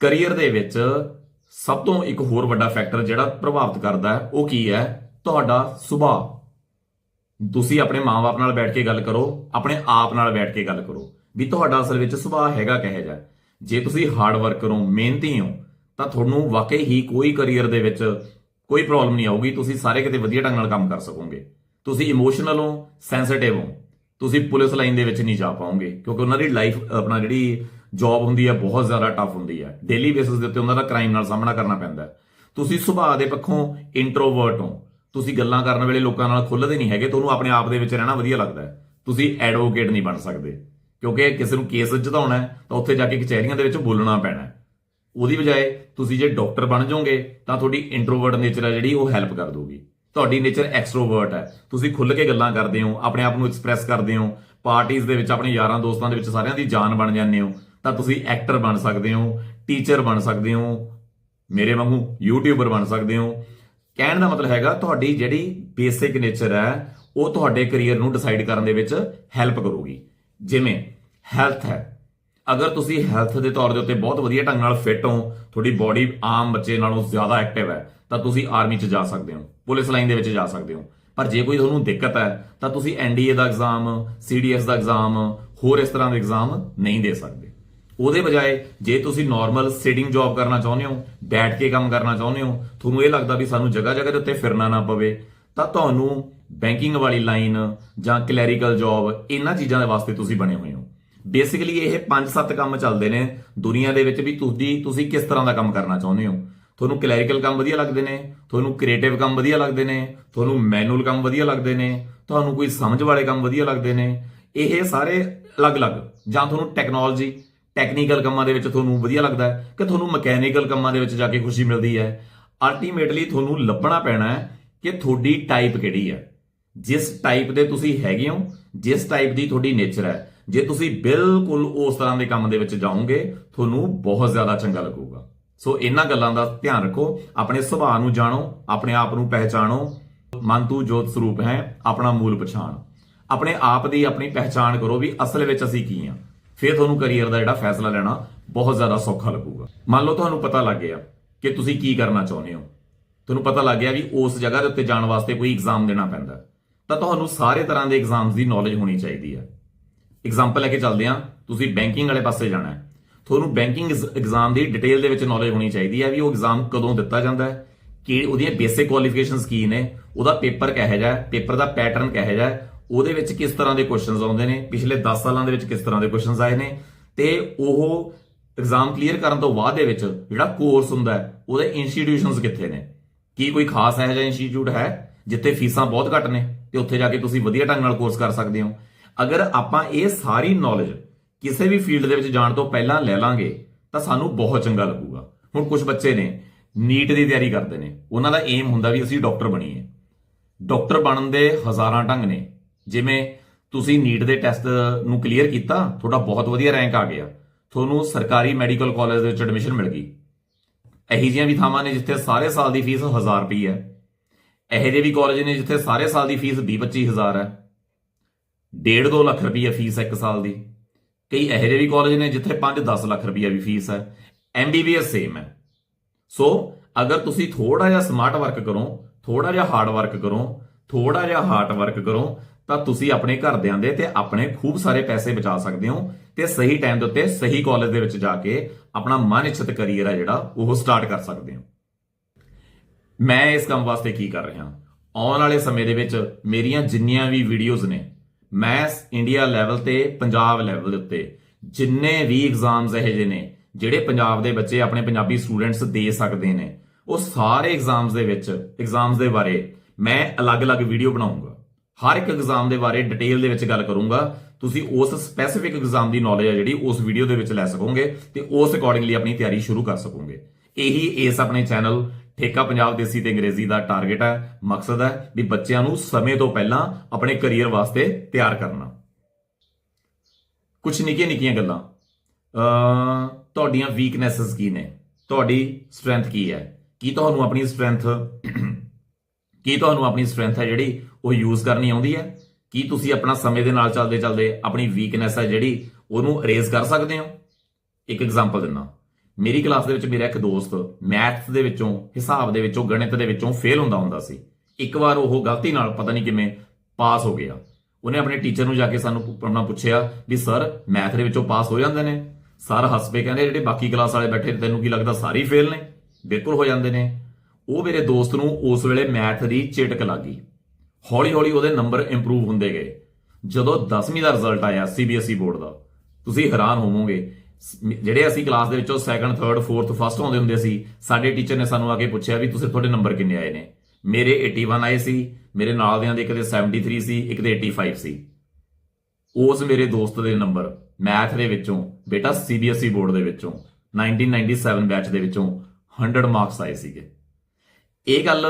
ਕੈਰੀਅਰ ਦੇ ਵਿੱਚ ਸਭ ਤੋਂ ਇੱਕ ਹੋਰ ਵੱਡਾ ਫੈਕਟਰ ਜਿਹੜਾ ਪ੍ਰਭਾਵਿਤ ਕਰਦਾ ਹੈ, ਉਹ ਕੀ ਹੈ? ਤੁਹਾਡਾ ਸੁਭਾਅ। ਤੁਸੀਂ ਆਪਣੇ ਮਾਪੇ ਨਾਲ ਬੈਠ ਕੇ ਗੱਲ ਕਰੋ, ਆਪਣੇ ਆਪ ਨਾਲ ਬੈਠ ਕੇ ਗੱਲ ਕਰੋ ਵੀ ਤੁਹਾਡਾ ਅਸਲ ਵਿੱਚ ਸੁਭਾਅ ਹੈਗਾ ਕਿਹੋ ਜਿਹਾ ਜੇ ਤੁਸੀਂ ਹਾਰਡ ਵਰਕਰ ਹੋ, ਮਿਹਨਤੀ ਹੋ, ਤਾਂ ਤੁਹਾਨੂੰ ਵਾਕਈ ਹੀ ਕੋਈ ਕੈਰੀਅਰ ਦੇ ਵਿੱਚ ਕੋਈ ਪ੍ਰੋਬਲਮ ਨਹੀਂ ਆਊਗੀ, ਤੁਸੀਂ ਸਾਰੇ ਕਿਤੇ ਵਧੀਆ ਢੰਗ ਨਾਲ ਕੰਮ ਕਰ ਸਕੋਗੇ। ਤੁਸੀਂ ਇਮੋਸ਼ਨਲ ਹੋ ਸੈਂਸਿਟਿਵ ਹੋ, ਤੁਸੀਂ ਪੁਲਿਸ ਲਾਈਨ ਦੇ ਵਿੱਚ ਨਹੀਂ ਜਾ ਪਾਓਗੇ, ਕਿਉਂਕਿ ਉਹਨਾਂ ਦੀ ਲਾਈਫ ਆਪਣਾ ਜਿਹੜੀ ਜੌਬ ਹੁੰਦੀ ਹੈ, ਬਹੁਤ ਜ਼ਿਆਦਾ ਟਫ ਹੁੰਦੀ ਹੈ। ਡੇਲੀ ਬੇਸਿਸ ਦੇ ਉੱਤੇ ਉਹਨਾਂ ਦਾ ਕ੍ਰਾਈਮ ਨਾਲ ਸਾਹਮਣਾ ਕਰਨਾ ਪੈਂਦਾ ਤੁਸੀਂ ਸੁਭਾਅ ਦੇ ਪੱਖੋਂ ਇੰਟਰੋਵਰਟ ਹੋ। ਤੁਸੀਂ ਗੱਲਾਂ ਕਰਨ ਵੇਲੇ ਲੋਕਾਂ ਨਾਲ ਖੁੱਲਦੇ ਨਹੀਂ ਹੈਗੇ, ਤੁਹਾਨੂੰ ਆਪਣੇ ਆਪ ਦੇ ਵਿੱਚ ਰਹਿਣਾ ਵਧੀਆ ਲੱਗਦਾ ਹੈ। ਤੁਸੀਂ ਐਡਵੋਕੇਟ ਨਹੀਂ ਬਣ ਸਕਦੇ। ਕਿਉਂਕਿ ਕਿਸੇ ਨੂੰ ਕੇਸ ਜਿਤਾਉਣਾ ਹੈ, ਤਾਂ ਉੱਥੇ ਜਾ ਕੇ ਕਚਹਿਰੀਆਂ ਦੇ ਵਿੱਚ ਬੋਲਣਾ ਪੈਣਾ ਉਹਦੀ ਬਜਾਏ ਤੁਸੀਂ ਜੇ ਡਾਕਟਰ ਬਣ ਜਾਓਗੇ, ਤਾਂ ਤੁਹਾਡੀ ਇੰਟਰੋਵਰਟ ਨੇਚਰ ਹੈ ਜਿਹੜੀ ਉਹ ਹੈਲਪ ਕਰ ਦੋਗੀ ਤੁਹਾਡੀ ਨੇਚਰ ਐਕਸਟਰੋਵਰਟ ਹੈ। ਤੁਸੀਂ ਖੁੱਲ੍ਹ ਕੇ ਗੱਲਾਂ ਕਰਦੇ ਹੋ, ਆਪਣੇ ਆਪ ਨੂੰ ਐਕਸਪ੍ਰੈਸ ਕਰਦੇ ਹੋ ਪਾਰਟੀਆਂ ਦੇ ਵਿੱਚ ਆਪਣੇ ਯਾਰਾਂ ਦੋਸਤਾਂ ਦੇ ਵਿੱਚ ਸਾਰਿਆਂ ਦੀ ਜਾਨ ਬਣ ਜਾਂਦੇ ਹੋ, ਤਾਂ ਤੁਸੀਂ ਐਕਟਰ ਬਣ ਸਕਦੇ ਹੋ ਟੀਚਰ ਬਣ ਸਕਦੇ ਹੋ, ਮੇਰੇ ਵਾਂਗੂ ਯੂਟਿਊਬਰ ਬਣ ਸਕਦੇ ਹੋ। ਕਹਿਣ ਦਾ ਮਤਲਬ ਹੈਗਾ, ਤੁਹਾਡੀ ਜਿਹੜੀ ਬੇਸਿਕ ਨੇਚਰ ਹੈ, ਉਹ ਤੁਹਾਡੇ ਕੈਰੀਅਰ ਨੂੰ ਡਿਸਾਈਡ ਕਰਨ ਦੇ ਵਿੱਚ ਹੈਲਪ ਕਰੂਗੀ। ਜਿਵੇਂ ਹੈਲਥ ਹੈ। ਅਗਰ ਤੁਸੀਂ ਹੈਲਥ ਦੇ ਤੌਰ ਦੇ ਉੱਤੇ ਬਹੁਤ ਵਧੀਆ ਢੰਗ ਨਾਲ ਫਿੱਟ ਹੋ, ਤੁਹਾਡੀ ਬਾਡੀ ਆਮ ਬੱਚੇ ਨਾਲੋਂ ਜ਼ਿਆਦਾ ਐਕਟਿਵ ਹੈ, ਤਾਂ ਤੁਸੀਂ ਆਰਮੀ 'ਚ ਜਾ ਸਕਦੇ ਹੋ। ਪੁਲਿਸ ਲਾਈਨ ਦੇ ਵਿੱਚ ਜਾ ਸਕਦੇ ਹੋ। ਪਰ ਜੇ ਕੋਈ ਤੁਹਾਨੂੰ ਦਿੱਕਤ ਹੈ, ਤਾਂ ਤੁਸੀਂ ਐਨਡੀਏ ਦਾ ਐਗਜ਼ਾਮ ਸੀਡੀਐਸ ਦਾ ਐਗਜ਼ਾਮ ਹੋਰ ਇਸ ਤਰ੍ਹਾਂ ਦੇ ਐਗਜ਼ਾਮ ਨਹੀਂ ਦੇ ਸਕਦੇ। ਉਹਦੇ ਬਜਾਏ ਜੇ ਤੁਸੀਂ ਨਾਰਮਲ ਸਿਟਿੰਗ ਜੌਬ ਕਰਨਾ ਚਾਹੁੰਦੇ ਹੋ, ਬੈਠ ਕੇ ਕੰਮ ਕਰਨਾ ਚਾਹੁੰਦੇ ਹੋ, ਤੁਹਾਨੂੰ ਇਹ ਲੱਗਦਾ ਵੀ ਸਾਨੂੰ ਜਗ੍ਹਾ ਜਗ੍ਹਾ ਦੇ ਉੱਤੇ ਫਿਰਨਾ ਨਾ ਪਵੇ, ਤਾਂ ਤੁਹਾਨੂੰ ਬੈਂਕਿੰਗ ਵਾਲੀ ਲਾਈਨ ਜਾਂ ਕਲੈਰੀਕਲ ਜੌਬ ਇਹਨਾਂ ਚੀਜ਼ਾਂ ਦੇ ਵਾਸਤੇ ਤੁਸੀਂ ਬਣੇ ਹੋਏ ਹੋ। ਬੇਸਿਕਲੀ ਇਹ 5-7 ਕੰਮ ਚੱਲਦੇ ਨੇ ਦੁਨੀਆ ਦੇ ਵਿੱਚ ਵੀ ਤੁਸੀਂ ਤੁਸੀਂ ਕਿਸ ਤਰ੍ਹਾਂ ਦਾ ਕੰਮ ਕਰਨਾ ਚਾਹੁੰਦੇ ਹੋ। ਤੁਹਾਨੂੰ ਕਲੈਰੀਕਲ ਕੰਮ ਵਧੀਆ ਲੱਗਦੇ ਨੇ, ਤੁਹਾਨੂੰ ਕ੍ਰੀਏਟਿਵ ਕੰਮ ਵਧੀਆ ਲੱਗਦੇ ਨੇ, ਤੁਹਾਨੂੰ ਮੈਨੂਅਲ ਕੰਮ ਵਧੀਆ ਲੱਗਦੇ ਨੇ, ਤੁਹਾਨੂੰ ਕੋਈ ਸਮਝ ਵਾਲੇ ਕੰਮ ਵਧੀਆ ਲੱਗਦੇ ਨੇ, ਇਹ ਸਾਰੇ ਅਲੱਗ-ਅਲੱਗ। ਜਾਂ ਤੁਹਾਨੂੰ ਟੈਕਨੋਲੋਜੀ ਟੈਕਨੀਕਲ ਕੰਮਾਂ ਦੇ ਵਿੱਚ ਤੁਹਾਨੂੰ ਵਧੀਆ ਲੱਗਦਾ ਹੈ ਕਿ ਤੁਹਾਨੂੰ ਮਕੈਨੀਕਲ ਕੰਮਾਂ ਦੇ ਵਿੱਚ ਜਾ ਕੇ ਖੁਸ਼ੀ ਮਿਲਦੀ ਹੈ। ਅਲਟੀਮੇਟਲੀ ਤੁਹਾਨੂੰ ਲੱਭਣਾ ਪੈਣਾ ਹੈ ਕਿ ਤੁਹਾਡੀ ਟਾਈਪ ਕਿਹੜੀ ਹੈ। ਜਿਸ ਟਾਈਪ ਦੇ ਤੁਸੀਂ ਹੈਗੇ ਹੋ, ਜਿਸ ਟਾਈਪ ਦੀ ਤੁਹਾਡੀ ਨੇਚਰ ਹੈ। ਜੇ ਤੁਸੀਂ ਬਿਲਕੁਲ ਉਸ ਤਰ੍ਹਾਂ ਦੇ ਕੰਮ ਦੇ ਵਿੱਚ ਜਾਓਗੇ, ਤੁਹਾਨੂੰ ਬਹੁਤ ਜ਼ਿਆਦਾ ਚੰਗਾ ਲੱਗੂਗਾ। ਸੋ ਇਹਨਾਂ ਗੱਲਾਂ ਦਾ ਧਿਆਨ ਰੱਖੋ, ਆਪਣੇ ਸੁਭਾਅ ਨੂੰ ਜਾਣੋ, ਆਪਣੇ ਆਪ ਨੂੰ ਪਹਿਚਾਣੋ। ਮਨ ਤੂੰ ਜੋਤ ਸਰੂਪ ਹੈ, ਆਪਣਾ ਮੂਲ ਪਛਾਣ। ਆਪਣੇ ਆਪ ਦੀ ਆਪਣੀ ਪਹਿਚਾਣ ਕਰੋ ਵੀ ਅਸਲ ਵਿੱਚ ਅਸੀਂ ਕੀ ਹਾਂ। ਫਿਰ ਤੁਹਾਨੂੰ ਕੈਰੀਅਰ ਦਾ ਜਿਹੜਾ ਫੈਸਲਾ ਲੈਣਾ ਬਹੁਤ ਜ਼ਿਆਦਾ ਸੌਖਾ ਲੱਗੂਗਾ। ਮੰਨ ਲਓ ਤੁਹਾਨੂੰ ਪਤਾ ਲੱਗ ਗਿਆ ਕਿ ਤੁਸੀਂ ਕੀ ਕਰਨਾ ਚਾਹੁੰਦੇ ਹੋ। ਤੁਹਾਨੂੰ ਪਤਾ ਲੱਗ ਗਿਆ ਵੀ ਉਸ ਜਗ੍ਹਾ ਦੇ ਉੱਤੇ ਜਾਣ ਵਾਸਤੇ ਕੋਈ ਐਗਜ਼ਾਮ ਦੇਣਾ ਪੈਂਦਾ। ਤਾਂ ਤੁਹਾਨੂੰ ਸਾਰੇ ਤਰ੍ਹਾਂ ਦੇ ਐਗਜ਼ਾਮਸ ਦੀ ਨੌਲੇਜ ਹੋਣੀ ਚਾਹੀਦੀ ਹੈ। ਐਗਜ਼ਾਮਪਲ ਲੈ ਕੇ ਚੱਲਦੇ ਹਾਂ, ਤੁਸੀਂ ਬੈਂਕਿੰਗ ਵਾਲੇ ਪਾਸੇ ਜਾਣਾ ਹੈ। ਤੁਹਾਨੂੰ ਬੈਂਕਿੰਗ ਐਗਜ਼ਾਮ ਦੀ ਡਿਟੇਲ ਦੇ ਵਿੱਚ ਨੌਲੇਜ ਹੋਣੀ ਚਾਹੀਦੀ ਹੈ ਵੀ ਉਹ ਐਗਜ਼ਾਮ ਕਦੋਂ ਦਿੱਤਾ ਜਾਂਦਾ ਹੈ, ਕਿ ਉਹਦੀਆਂ ਬੇਸਿਕ ਕੁਆਲੀਫਿਕੇਸ਼ਨਸ ਕੀ ਨੇ, ਉਹਦਾ ਪੇਪਰ ਕਿਹੋ ਜਿਹਾ ਹੈ ਪੇਪਰ ਦਾ ਪੈਟਰਨ ਕਿਹੋ ਜਿਹਾ ਹੈ, ਉਹਦੇ ਵਿੱਚ ਕਿਸ ਤਰ੍ਹਾਂ ਦੇ ਕੁਐਸਚਨਸ ਆਉਂਦੇ ਨੇ, ਪਿਛਲੇ 10 ਸਾਲਾਂ ਦੇ ਵਿੱਚ ਕਿਸ ਤਰ੍ਹਾਂ ਦੇ ਕੁਐਸਚਨਸ ਆਏ ਨੇ, ਤੇ ਉਹ ਐਗਜ਼ਾਮ ਕਲੀਅਰ ਕਰਨ ਤੋਂ ਬਾਅਦ ਦੇ ਵਿੱਚ ਜਿਹੜਾ ਕੋਰਸ ਹੁੰਦਾ ਹੈ, ਉਹਦੇ ਇੰਸਟੀਟਿਊਸ਼ਨਸ ਕਿੱਥੇ ਨੇ? ਕੀ ਕੋਈ ਖਾਸ ਇਹੋ ਜਿਹਾ ਇੰਸਟੀਚਿਊਟ ਹੈ ਜਿੱਥੇ ਫੀਸਾਂ ਬਹੁਤ ਘੱਟ ਨੇ ਤੇ ਉੱਥੇ ਜਾ ਕੇ ਤੁਸੀਂ ਵਧੀਆ ਢੰਗ ਨਾਲ ਕੋਰਸ ਕਰ ਸਕਦੇ ਹੋ? ਅਗਰ ਆਪਾਂ ਇਹ ਸਾਰੀ ਨੌਲੇਜ ਕਿਸੇ ਵੀ ਫੀਲਡ ਦੇ ਵਿੱਚ ਜਾਣ ਤੋਂ ਪਹਿਲਾਂ ਲੈ ਲਾਂਗੇ, ਤਾਂ ਸਾਨੂੰ ਬਹੁਤ ਚੰਗਾ ਲੱਗੂਗਾ। ਹੁਣ ਕੁਝ ਬੱਚੇ ਨੇ, ਨੀਟ ਦੀ ਤਿਆਰੀ ਕਰਦੇ ਨੇ। ਉਹਨਾਂ ਦਾ ਏਮ ਹੁੰਦਾ ਵੀ ਅਸੀਂ ਡਾਕਟਰ ਬਣੀਏ। ਡਾਕਟਰ ਬਣਨ ਦੇ ਹਜ਼ਾਰਾਂ ਢੰਗ ਨੇ। ਜਿਵੇਂ ਤੁਸੀਂ ਨੀਟ ਦੇ ਟੈਸਟ ਨੂੰ ਕਲੀਅਰ ਕੀਤਾ, ਤੁਹਾਡਾ ਬਹੁਤ ਵਧੀਆ ਰੈਂਕ ਆ ਗਿਆ। ਤੁਹਾਨੂੰ ਸਰਕਾਰੀ ਮੈਡੀਕਲ ਕਾਲਜ ਦੇ ਵਿੱਚ ਐਡਮਿਸ਼ਨ ਮਿਲ ਗਈ। ਇਹੀ ਜਿਹੀਆਂ ਵੀ ਥਾਵਾਂ ਨੇ ਜਿੱਥੇ ਸਾਰੇ ਸਾਲ ਦੀ ਫੀਸ 1000 ਰੁਪਏ ਹੈ। ਇਹੋ ਜਿਹੇ ਵੀ ਕਾਲਜ ਨੇ ਜਿੱਥੇ ਸਾਰੇ ਸਾਲ ਦੀ ਫੀਸ 20 25000 ਹੈ। 1.5 2 ਲੱਖ ਰੁਪਏ ਫੀਸ ਹੈ ਇੱਕ ਸਾਲ ਦੀ। ਕਈ ਇਹੋ ਜਿਹੇ ਵੀ ਕਾਲਜ ਨੇ ਜਿੱਥੇ 5-10 ਲੱਖ ਰੁਪਏ ਵੀ ਫੀਸ ਹੈ। ਐਮਬੀਬੀਐਸ ਸੇਮ ਹੈ। ਸੋ ਅਗਰ ਤੁਸੀਂ ਥੋੜਾ ਜਿਹਾ ਸਮਾਰਟ ਵਰਕ ਕਰੋ ਥੋੜਾ ਜਿਹਾ ਹਾਰਡ ਵਰਕ ਕਰੋ ਥੋੜਾ ਜਿਹਾ ਹਾਰਟ ਵਰਕ ਕਰੋ, ਤਾਂ ਤੁਸੀਂ ਆਪਣੇ ਘਰਦਿਆਂ ਦੇ ਤੇ ਆਪਣੇ ਖੂਬ ਸਾਰੇ ਪੈਸੇ ਬਚਾ ਸਕਦੇ ਹੋ ਤੇ ਸਹੀ ਟਾਈਮ ਦੇ ਉੱਤੇ ਸਹੀ ਕਾਲਜ ਦੇ ਵਿੱਚ ਜਾ ਕੇ ਆਪਣਾ ਮਨ ਇੱਛਤ ਕਰੀਅਰ ਹੈ ਜਿਹੜਾ, ਉਹ ਸਟਾਰਟ ਕਰ ਸਕਦੇ ਹੋ। ਮੈਂ ਇਸ ਕੰਮ ਵਾਸਤੇ ਕੀ ਕਰ ਰਿਹਾ? ਆਉਣ ਵਾਲੇ ਸਮੇਂ ਦੇ ਵਿੱਚ ਮੇਰੀਆਂ ਜਿੰਨੀਆਂ ਵੀ ਵੀਡੀਓਜ਼ ਨੇ ਮੈਸ ਇੰਡੀਆ ਲੈਵਲ ਤੇ, ਪੰਜਾਬ ਲੈਵਲ ਦੇ ਉੱਤੇ। ਜਿੰਨੇ ਵੀ ਐਗਜ਼ਾਮਸ ਇਹੋ ਜਿਹੇ ਨੇ, ਜਿਹੜੇ ਪੰਜਾਬ ਦੇ ਬੱਚੇ ਆਪਣੇ ਪੰਜਾਬੀ ਸਟੂਡੈਂਟਸ ਦੇ ਸਕਦੇ ਨੇ, ਉਹ ਸਾਰੇ ਐਗਜ਼ਾਮਸ ਦੇ ਵਿੱਚ ਐਗਜ਼ਾਮਸ ਦੇ ਬਾਰੇ ਮੈਂ ਅਲੱਗ-ਅਲੱਗ ਵੀਡੀਓ ਬਣਾਉਂਗਾ। ਹਰ ਇੱਕ ਐਗਜ਼ਾਮ ਦੇ ਬਾਰੇ ਡਿਟੇਲ ਦੇ ਵਿੱਚ ਗੱਲ ਕਰੂੰਗਾ। ਤੁਸੀਂ ਉਸ ਸਪੈਸੀਫਿਕ ਐਗਜ਼ਾਮ ਦੀ ਨੌਲੇਜ ਹੈ ਜਿਹੜੀ ਉਸ ਵੀਡੀਓ ਦੇ ਵਿੱਚ ਲੈ ਸਕੋਗੇ ਤੇ ਉਸ ਅਕੋਰਡਿੰਗਲੀ ਆਪਣੀ ਤਿਆਰੀ ਸ਼ੁਰੂ ਕਰ ਸਕੋਗੇ। ਇਹੀ ਇਸ ਆਪਣੇ ਚੈਨਲ ਠੇਕਾ ਪੰਜਾਬ ਦੇਸੀ ਤੇ ਅੰਗਰੇਜ਼ੀ ਦਾ ਟਾਰਗੇਟ ਹੈ, ਮਕਸਦ ਹੈ ਵੀ ਬੱਚਿਆਂ ਨੂੰ ਸਮੇਂ ਤੋਂ ਪਹਿਲਾਂ ਆਪਣੇ ਕੈਰੀਅਰ ਵਾਸਤੇ ਤਿਆਰ ਕਰਨਾ। ਕੁਝ ਨਿੱਕੀਆਂ ਨਿੱਕੀਆਂ ਗੱਲਾਂ। ਤੁਹਾਡੀਆਂ ਵੀਕਨੈਸਸ ਕੀ ਨੇ? ਤੁਹਾਡੀ ਸਟਰੈਂਥ ਕੀ ਹੈ? ਕੀ ਤੁਹਾਨੂੰ ਆਪਣੀ ਸਟਰੈਂਥ ਕੀ ਤੁਹਾਨੂੰ ਆਪਣੀ ਸਟਰੈਂਥ ਹੈ ਜਿਹੜੀ ਉਹ ਯੂਜ਼ ਕਰਨੀ ਆਉਂਦੀ ਹੈ? ਕੀ ਤੁਸੀਂ ਆਪਣਾ ਸਮੇਂ ਦੇ ਨਾਲ ਚੱਲਦੇ ਚੱਲਦੇ ਆਪਣੀ ਵੀਕਨੈਸ ਹੈ ਜਿਹੜੀ ਉਹਨੂੰ ਅਰੇਜ਼ ਕਰ ਸਕਦੇ ਹੋ? ਇੱਕ ਐਗਜ਼ਾਮਪਲ ਦਿੰਦਾ। ਮੇਰੀ ਕਲਾਸ ਦੇ ਵਿੱਚ ਮੇਰਾ ਇੱਕ ਦੋਸਤ ਮੈਥਸ ਦੇ ਵਿੱਚੋਂ, ਹਿਸਾਬ ਦੇ ਵਿੱਚੋਂ, ਗਣਿਤ ਦੇ ਵਿੱਚੋਂ ਫੇਲ ਹੁੰਦਾ ਹੁੰਦਾ ਸੀ। ਇੱਕ ਵਾਰ ਉਹ ਗਲਤੀ ਨਾਲ ਪਤਾ ਨਹੀਂ ਕਿਵੇਂ ਪਾਸ ਹੋ ਗਿਆ। ਉਹਨੇ ਆਪਣੇ ਟੀਚਰ ਨੂੰ ਜਾ ਕੇ ਸਾਨੂੰ ਪੁੱਛਣਾ ਪੁੱਛਿਆ ਵੀ, ਸਰ, ਮੈਥ ਦੇ ਵਿੱਚੋਂ ਪਾਸ ਹੋ ਜਾਂਦੇ ਨੇ? ਸਰ ਹੱਸ ਪਏ ਕਹਿੰਦੇ, ਜਿਹੜੇ ਬਾਕੀ ਕਲਾਸ ਵਾਲੇ ਬੈਠੇ, ਤੈਨੂੰ ਕੀ ਲੱਗਦਾ ਸਾਰੇ ਫੇਲ ਨੇ? ਬਿਲਕੁਲ ਹੋ ਜਾਂਦੇ ਨੇ। ਉਹ ਮੇਰੇ ਦੋਸਤ ਨੂੰ ਉਸ ਵੇਲੇ ਮੈਥ ਦੀ ਚਿਟਕ ਲੱਗੀ। ਹੌਲੀ ਹੌਲੀ ਉਹਦੇ ਨੰਬਰ ਇੰਪਰੂਵ ਹੁੰਦੇ ਗਏ। ਜਦੋਂ 10ਵੀਂ ਦਾ ਰਿਜ਼ਲਟ ਆਇਆ ਸੀਬੀਐਸਈ ਬੋਰਡ ਦਾ, ਤੁਸੀਂ ਹੈਰਾਨ ਹੋਵੋਗੇ ਜਿਹੜੇ ਅਸੀਂ ਕਲਾਸ ਦੇ ਵਿੱਚੋਂ ਸੈਕੰਡ ਥਰਡ ਫੋਰਥ ਫਸਟ ਆਉਂਦੇ ਹੁੰਦੇ ਸੀ, ਸਾਡੇ ਟੀਚਰ ਨੇ ਸਾਨੂੰ ਆ ਕੇ ਪੁੱਛਿਆ ਵੀ ਤੁਸੀਂ ਤੁਹਾਡੇ ਨੰਬਰ ਕਿੰਨੇ ਆਏ ਨੇ? ਮੇਰੇ 81 ਆਏ ਸੀ, ਮੇਰੇ ਨਾਲ ਦਿਆਂ ਦੇ ਇੱਕ ਦੇ 73 ਸੀ, ਇੱਕ ਦੇ 85 ਸੀ। ਉਸ ਮੇਰੇ ਦੋਸਤ ਦੇ ਨੰਬਰ ਮੈਥ ਦੇ ਵਿੱਚੋਂ, ਬੇਟਾ ਸੀਬੀਐਸਈ ਬੋਰਡ ਦੇ ਵਿੱਚੋਂ 1997 ਬੈਚ ਦੇ ਵਿੱਚੋਂ 100 ਮਾਰਕਸ ਆਏ ਸੀਗੇ। ਇਹ ਗੱਲ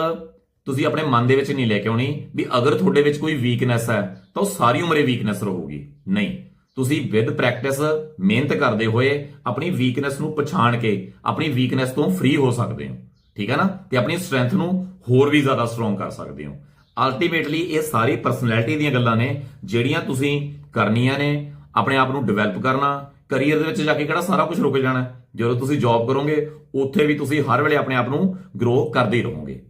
ਤੁਸੀਂ ਆਪਣੇ ਮਨ ਦੇ ਵਿੱਚ ਨਹੀਂ ਲੈ ਕੇ ਆਉਣੀ ਵੀ ਅਗਰ ਤੁਹਾਡੇ ਵਿੱਚ ਕੋਈ ਵੀਕਨੈਸ ਹੈ, ਤਾਂ ਉਹ ਸਾਰੀ ਉਮਰੇ ਵੀਕਨੈਸ ਰਹੂਗੀ। ਨਹੀਂ। ਤੁਸੀਂ ਵਿਦ ਪ੍ਰੈਕਟਿਸ ਮਿਹਨਤ ਕਰਦੇ ਹੋਏ ਆਪਣੀ ਵੀਕਨੈਸ ਨੂੰ ਪਛਾਣ ਕੇ ਆਪਣੀ ਵੀਕਨੈਸ ਤੋਂ ਫ੍ਰੀ ਹੋ ਸਕਦੇ ਹੋ। ਠੀਕ ਹੈ ਨਾ? ਤੇ ਆਪਣੀ ਸਟਰੈਂਥ ਨੂੰ ਹੋਰ ਵੀ ਜ਼ਿਆਦਾ ਸਟਰੋਂਗ ਕਰ ਸਕਦੇ ਹੋ। ਅਲਟੀਮੇਟਲੀ ਇਹ ਸਾਰੀ ਪਰਸਨੈਲਿਟੀ ਦੀਆਂ ਗੱਲਾਂ ਨੇ, ਜਿਹੜੀਆਂ ਤੁਸੀਂ ਕਰਨੀਆਂ ਨੇ, ਆਪਣੇ ਆਪ ਨੂੰ ਡਿਵੈਲਪ ਕਰਨਾ ਕੈਰੀਅਰ ਦੇ ਵਿੱਚ ਜਾ ਕੇ ਕਿਹੜਾ ਸਾਰਾ ਕੁਝ ਰੁਕ ਜਾਣਾ, ਜਦੋਂ ਤੁਸੀਂ ਜੌਬ ਕਰੋਗੇ, ਉੱਥੇ ਵੀ ਤੁਸੀਂ ਹਰ ਵੇਲੇ ਆਪਣੇ ਆਪ ਨੂੰ ਗਰੋ ਕਰਦੇ ਰਹੋਗੇ।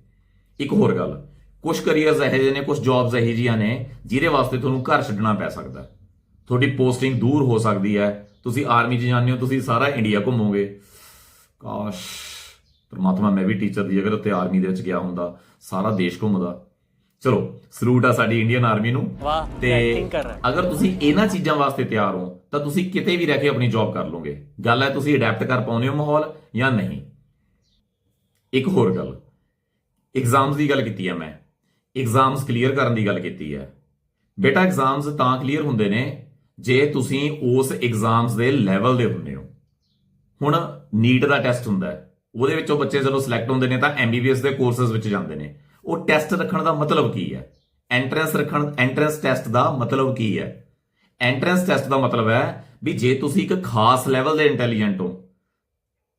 ਇੱਕ ਹੋਰ ਗੱਲ ਕੁਝ ਕੈਰੀਅਰਸ ਇਹੋ ਜਿਹੇ ਨੇ ਕੁਝ ਜੌਬਸ ਇਹੋ ਜਿਹੀਆਂ ਨੇ, ਜਿਹਦੇ ਵਾਸਤੇ ਤੁਹਾਨੂੰ ਘਰ ਛੱਡਣਾ ਪੈ ਸਕਦਾ। ਤੁਹਾਡੀ ਪੋਸਟਿੰਗ ਦੂਰ ਹੋ ਸਕਦੀ ਹੈ। ਤੁਸੀਂ ਆਰਮੀ 'ਚ ਜਾਂਦੇ ਹੋ ਤੁਸੀਂ ਸਾਰਾ ਇੰਡੀਆ ਘੁੰਮੋਗੇ। ਕਾਸ਼ ਪਰਮਾਤਮਾ ਮੈਂ ਵੀ ਟੀਚਰ ਦੀ ਜਗ੍ਹਾ ਉੱਤੇ ਆਰਮੀ ਦੇ ਵਿੱਚ ਗਿਆ ਹੁੰਦਾ ਸਾਰਾ ਦੇਸ਼ ਘੁੰਮਦਾ। ਚਲੋ ਸਲੂਟ ਆ ਸਾਡੀ ਇੰਡੀਅਨ ਆਰਮੀ ਨੂੰ। ਤੇ ਅਗਰ ਤੁਸੀਂ ਇਹਨਾਂ ਚੀਜ਼ਾਂ ਵਾਸਤੇ ਤਿਆਰ ਹੋ ਤਾਂ ਤੁਸੀਂ ਕਿਤੇ ਵੀ ਰਹਿ ਕੇ ਆਪਣੀ ਜੌਬ ਕਰ ਲਓਗੇ। ਗੱਲ ਹੈ ਤੁਸੀਂ ਅਡੈਪਟ ਕਰ ਪਾਉਂਦੇ ਹੋ ਮਾਹੌਲ ਜਾਂ ਨਹੀਂ? ਇੱਕ ਹੋਰ ਗੱਲ। ਐਗਜ਼ਾਮਸ ਦੀ ਗੱਲ ਕੀਤੀ ਹੈ ਮੈਂ। ਐਗਜ਼ਾਮਸ ਕਲੀਅਰ ਕਰਨ ਦੀ ਗੱਲ ਕੀਤੀ ਹੈ। ਬੇਟਾ ਐਗਜ਼ਾਮਸ ਤਾਂ ਕਲੀਅਰ ਹੁੰਦੇ ਨੇ ਜੇ ਤੁਸੀਂ ਉਸ ਐਗਜ਼ਾਮਸ ਦੇ ਲੈਵਲ ਦੇ ਹੁੰਦੇ ਹੋ, ਹੁਣ ਨੀਟ ਦਾ ਟੈਸਟ ਹੁੰਦਾ ਹੈ, ਉਹਦੇ ਵਿੱਚੋਂ ਬੱਚੇ ਜਦੋਂ ਸਿਲੈਕਟ ਹੁੰਦੇ ਨੇ ਤਾਂ ਐਮਬੀਬੀਐਸ ਦੇ ਕੋਰਸਸ ਵਿੱਚ ਜਾਂਦੇ ਨੇ। ਉਹ ਟੈਸਟ ਰੱਖਣ ਦਾ ਮਤਲਬ ਕੀ ਹੈ? ਐਂਟਰੈਂਸ ਰੱਖਣ ਐਂਟਰੈਂਸ ਟੈਸਟ ਦਾ ਮਤਲਬ ਕੀ ਹੈ? ਐਂਟਰੈਂਸ ਟੈਸਟ ਦਾ ਮਤਲਬ ਹੈ ਵੀ ਜੇ ਤੁਸੀਂ ਇੱਕ ਖਾਸ ਲੈਵਲ ਦੇ ਇੰਟੈਲੀਜੈਂਟ ਹੋ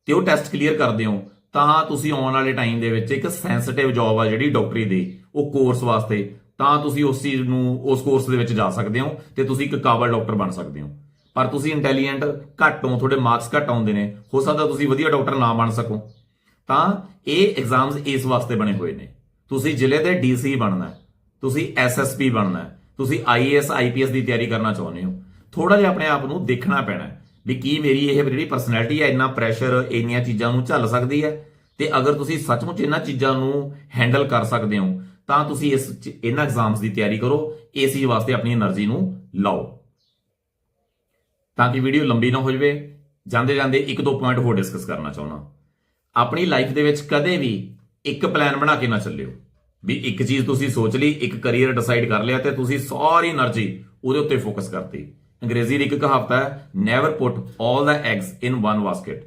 ਤੇ ਉਹ ਟੈਸਟ ਕਲੀਅਰ ਕਰਦੇ ਹੋ, ਤਾਂ ਤੁਸੀਂ ਆਉਣ ਵਾਲੇ ਟਾਈਮ ਦੇ ਵਿੱਚ ਇੱਕ ਸੈਂਸਿਟਿਵ ਜੌਬ ਆ ਜਿਹੜੀ ਡਾਕਟਰੀ ਦੀ, ਉਹ ਕੋਰਸ ਵਾਸਤੇ ਤਾਂ ਤੁਸੀਂ ਉਸ ਚੀਜ਼ ਨੂੰ, ਉਸ ਕੋਰਸ ਦੇ ਵਿੱਚ ਜਾ ਸਕਦੇ ਹੋ ਤੇ ਤੁਸੀਂ ਇੱਕ ਕਾਬਲ ਡਾਕਟਰ ਬਣ ਸਕਦੇ ਹੋ। ਪਰ ਤੁਸੀਂ ਇੰਟੈਲੀਜੈਂਟ ਘੱਟ ਹੋ, ਤੁਹਾਡੇ ਮਾਰਕਸ ਘੱਟ ਆਉਂਦੇ ਨੇ, ਹੋ ਸਕਦਾ ਤੁਸੀਂ ਵਧੀਆ ਡਾਕਟਰ ਨਾ ਬਣ ਸਕੋ। ਤਾਂ ਇਹ ਐਗਜ਼ਾਮਸ ਇਸ ਵਾਸਤੇ ਬਣੇ ਹੋਏ ਨੇ। ਤੁਸੀਂ ਜ਼ਿਲ੍ਹੇ ਦੇ ਡੀਸੀ ਬਣਨਾ ਹੈ, ਤੁਸੀਂ ਐਸਐਸਪੀ ਬਣਨਾ ਹੈ, ਤੁਸੀਂ ਆਈਏਐਸ ਆਈਪੀਐਸ ਦੀ ਤਿਆਰੀ ਕਰਨਾ ਚਾਹੁੰਦੇ ਹੋ। ਥੋੜਾ ਜਿਹਾ ਆਪਣੇ ਆਪ ਨੂੰ ਦੇਖਣਾ ਪੈਣਾ ਵੀ ਕੀ ਮੇਰੀ ਇਹ ਜਿਹੜੀ ਪਰਸਨੈਲਿਟੀ ਹੈ, ਇੰਨਾ ਪ੍ਰੈਸ਼ਰ ਇੰਨੀਆਂ ਚੀਜ਼ਾਂ ਨੂੰ ਝੱਲ ਸਕਦੀ ਹੈ। ਤੇ ਅਗਰ ਤੁਸੀਂ ਸੱਚਮੁੱਚ ਇਹਨਾਂ ਚੀਜ਼ਾਂ ਨੂੰ ਹੈਂਡਲ ਕਰ ਸਕਦੇ ਹੋ ਤਾਂ ਤੁਸੀਂ ਇਸ ਇਹਨਾਂ ਐਗਜ਼ਾਮਸ ਦੀ ਤਿਆਰੀ ਕਰੋ, ਇਸ ਚੀਜ਼ ਵਾਸਤੇ ਆਪਣੀ એનર્ਜੀ ਨੂੰ ਲਾਓ। ਤਾਂ ਕਿ ਵੀਡੀਓ ਲੰਬੀ ਨਾ ਹੋ ਜਾਵੇ, ਜਾਂਦੇ ਜਾਂਦੇ ਇੱਕ ਦੋ ਪੁਆਇੰਟ ਹੋਰ ਡਿਸਕਸ ਕਰਨਾ ਚਾਹੁੰਦਾ। ਆਪਣੀ ਲਾਈਫ ਦੇ ਵਿੱਚ ਕਦੇ ਵੀ ਇੱਕ ਪਲਾਨ ਬਣਾ ਕੇ ਨਾ ਚੱਲਿਓ। ਵੀ ਇੱਕ ਚੀਜ਼ ਤੁਸੀਂ ਸੋਚ ਲਈ, ਇੱਕ ਕੈਰੀਅਰ ਡਿਸਾਈਡ ਕਰ ਲਿਆ ਤੇ ਤੁਸੀਂ ਸਾਰੀ એનર્ਜੀ ਉਹਦੇ ਉੱਤੇ ਫੋਕਸ ਕਰਤੀ। ਅੰਗਰੇਜ਼ੀ ਦੀ ਇੱਕ ਕਹਾਵਤ ਹੈ never put 올 the eggs in one basket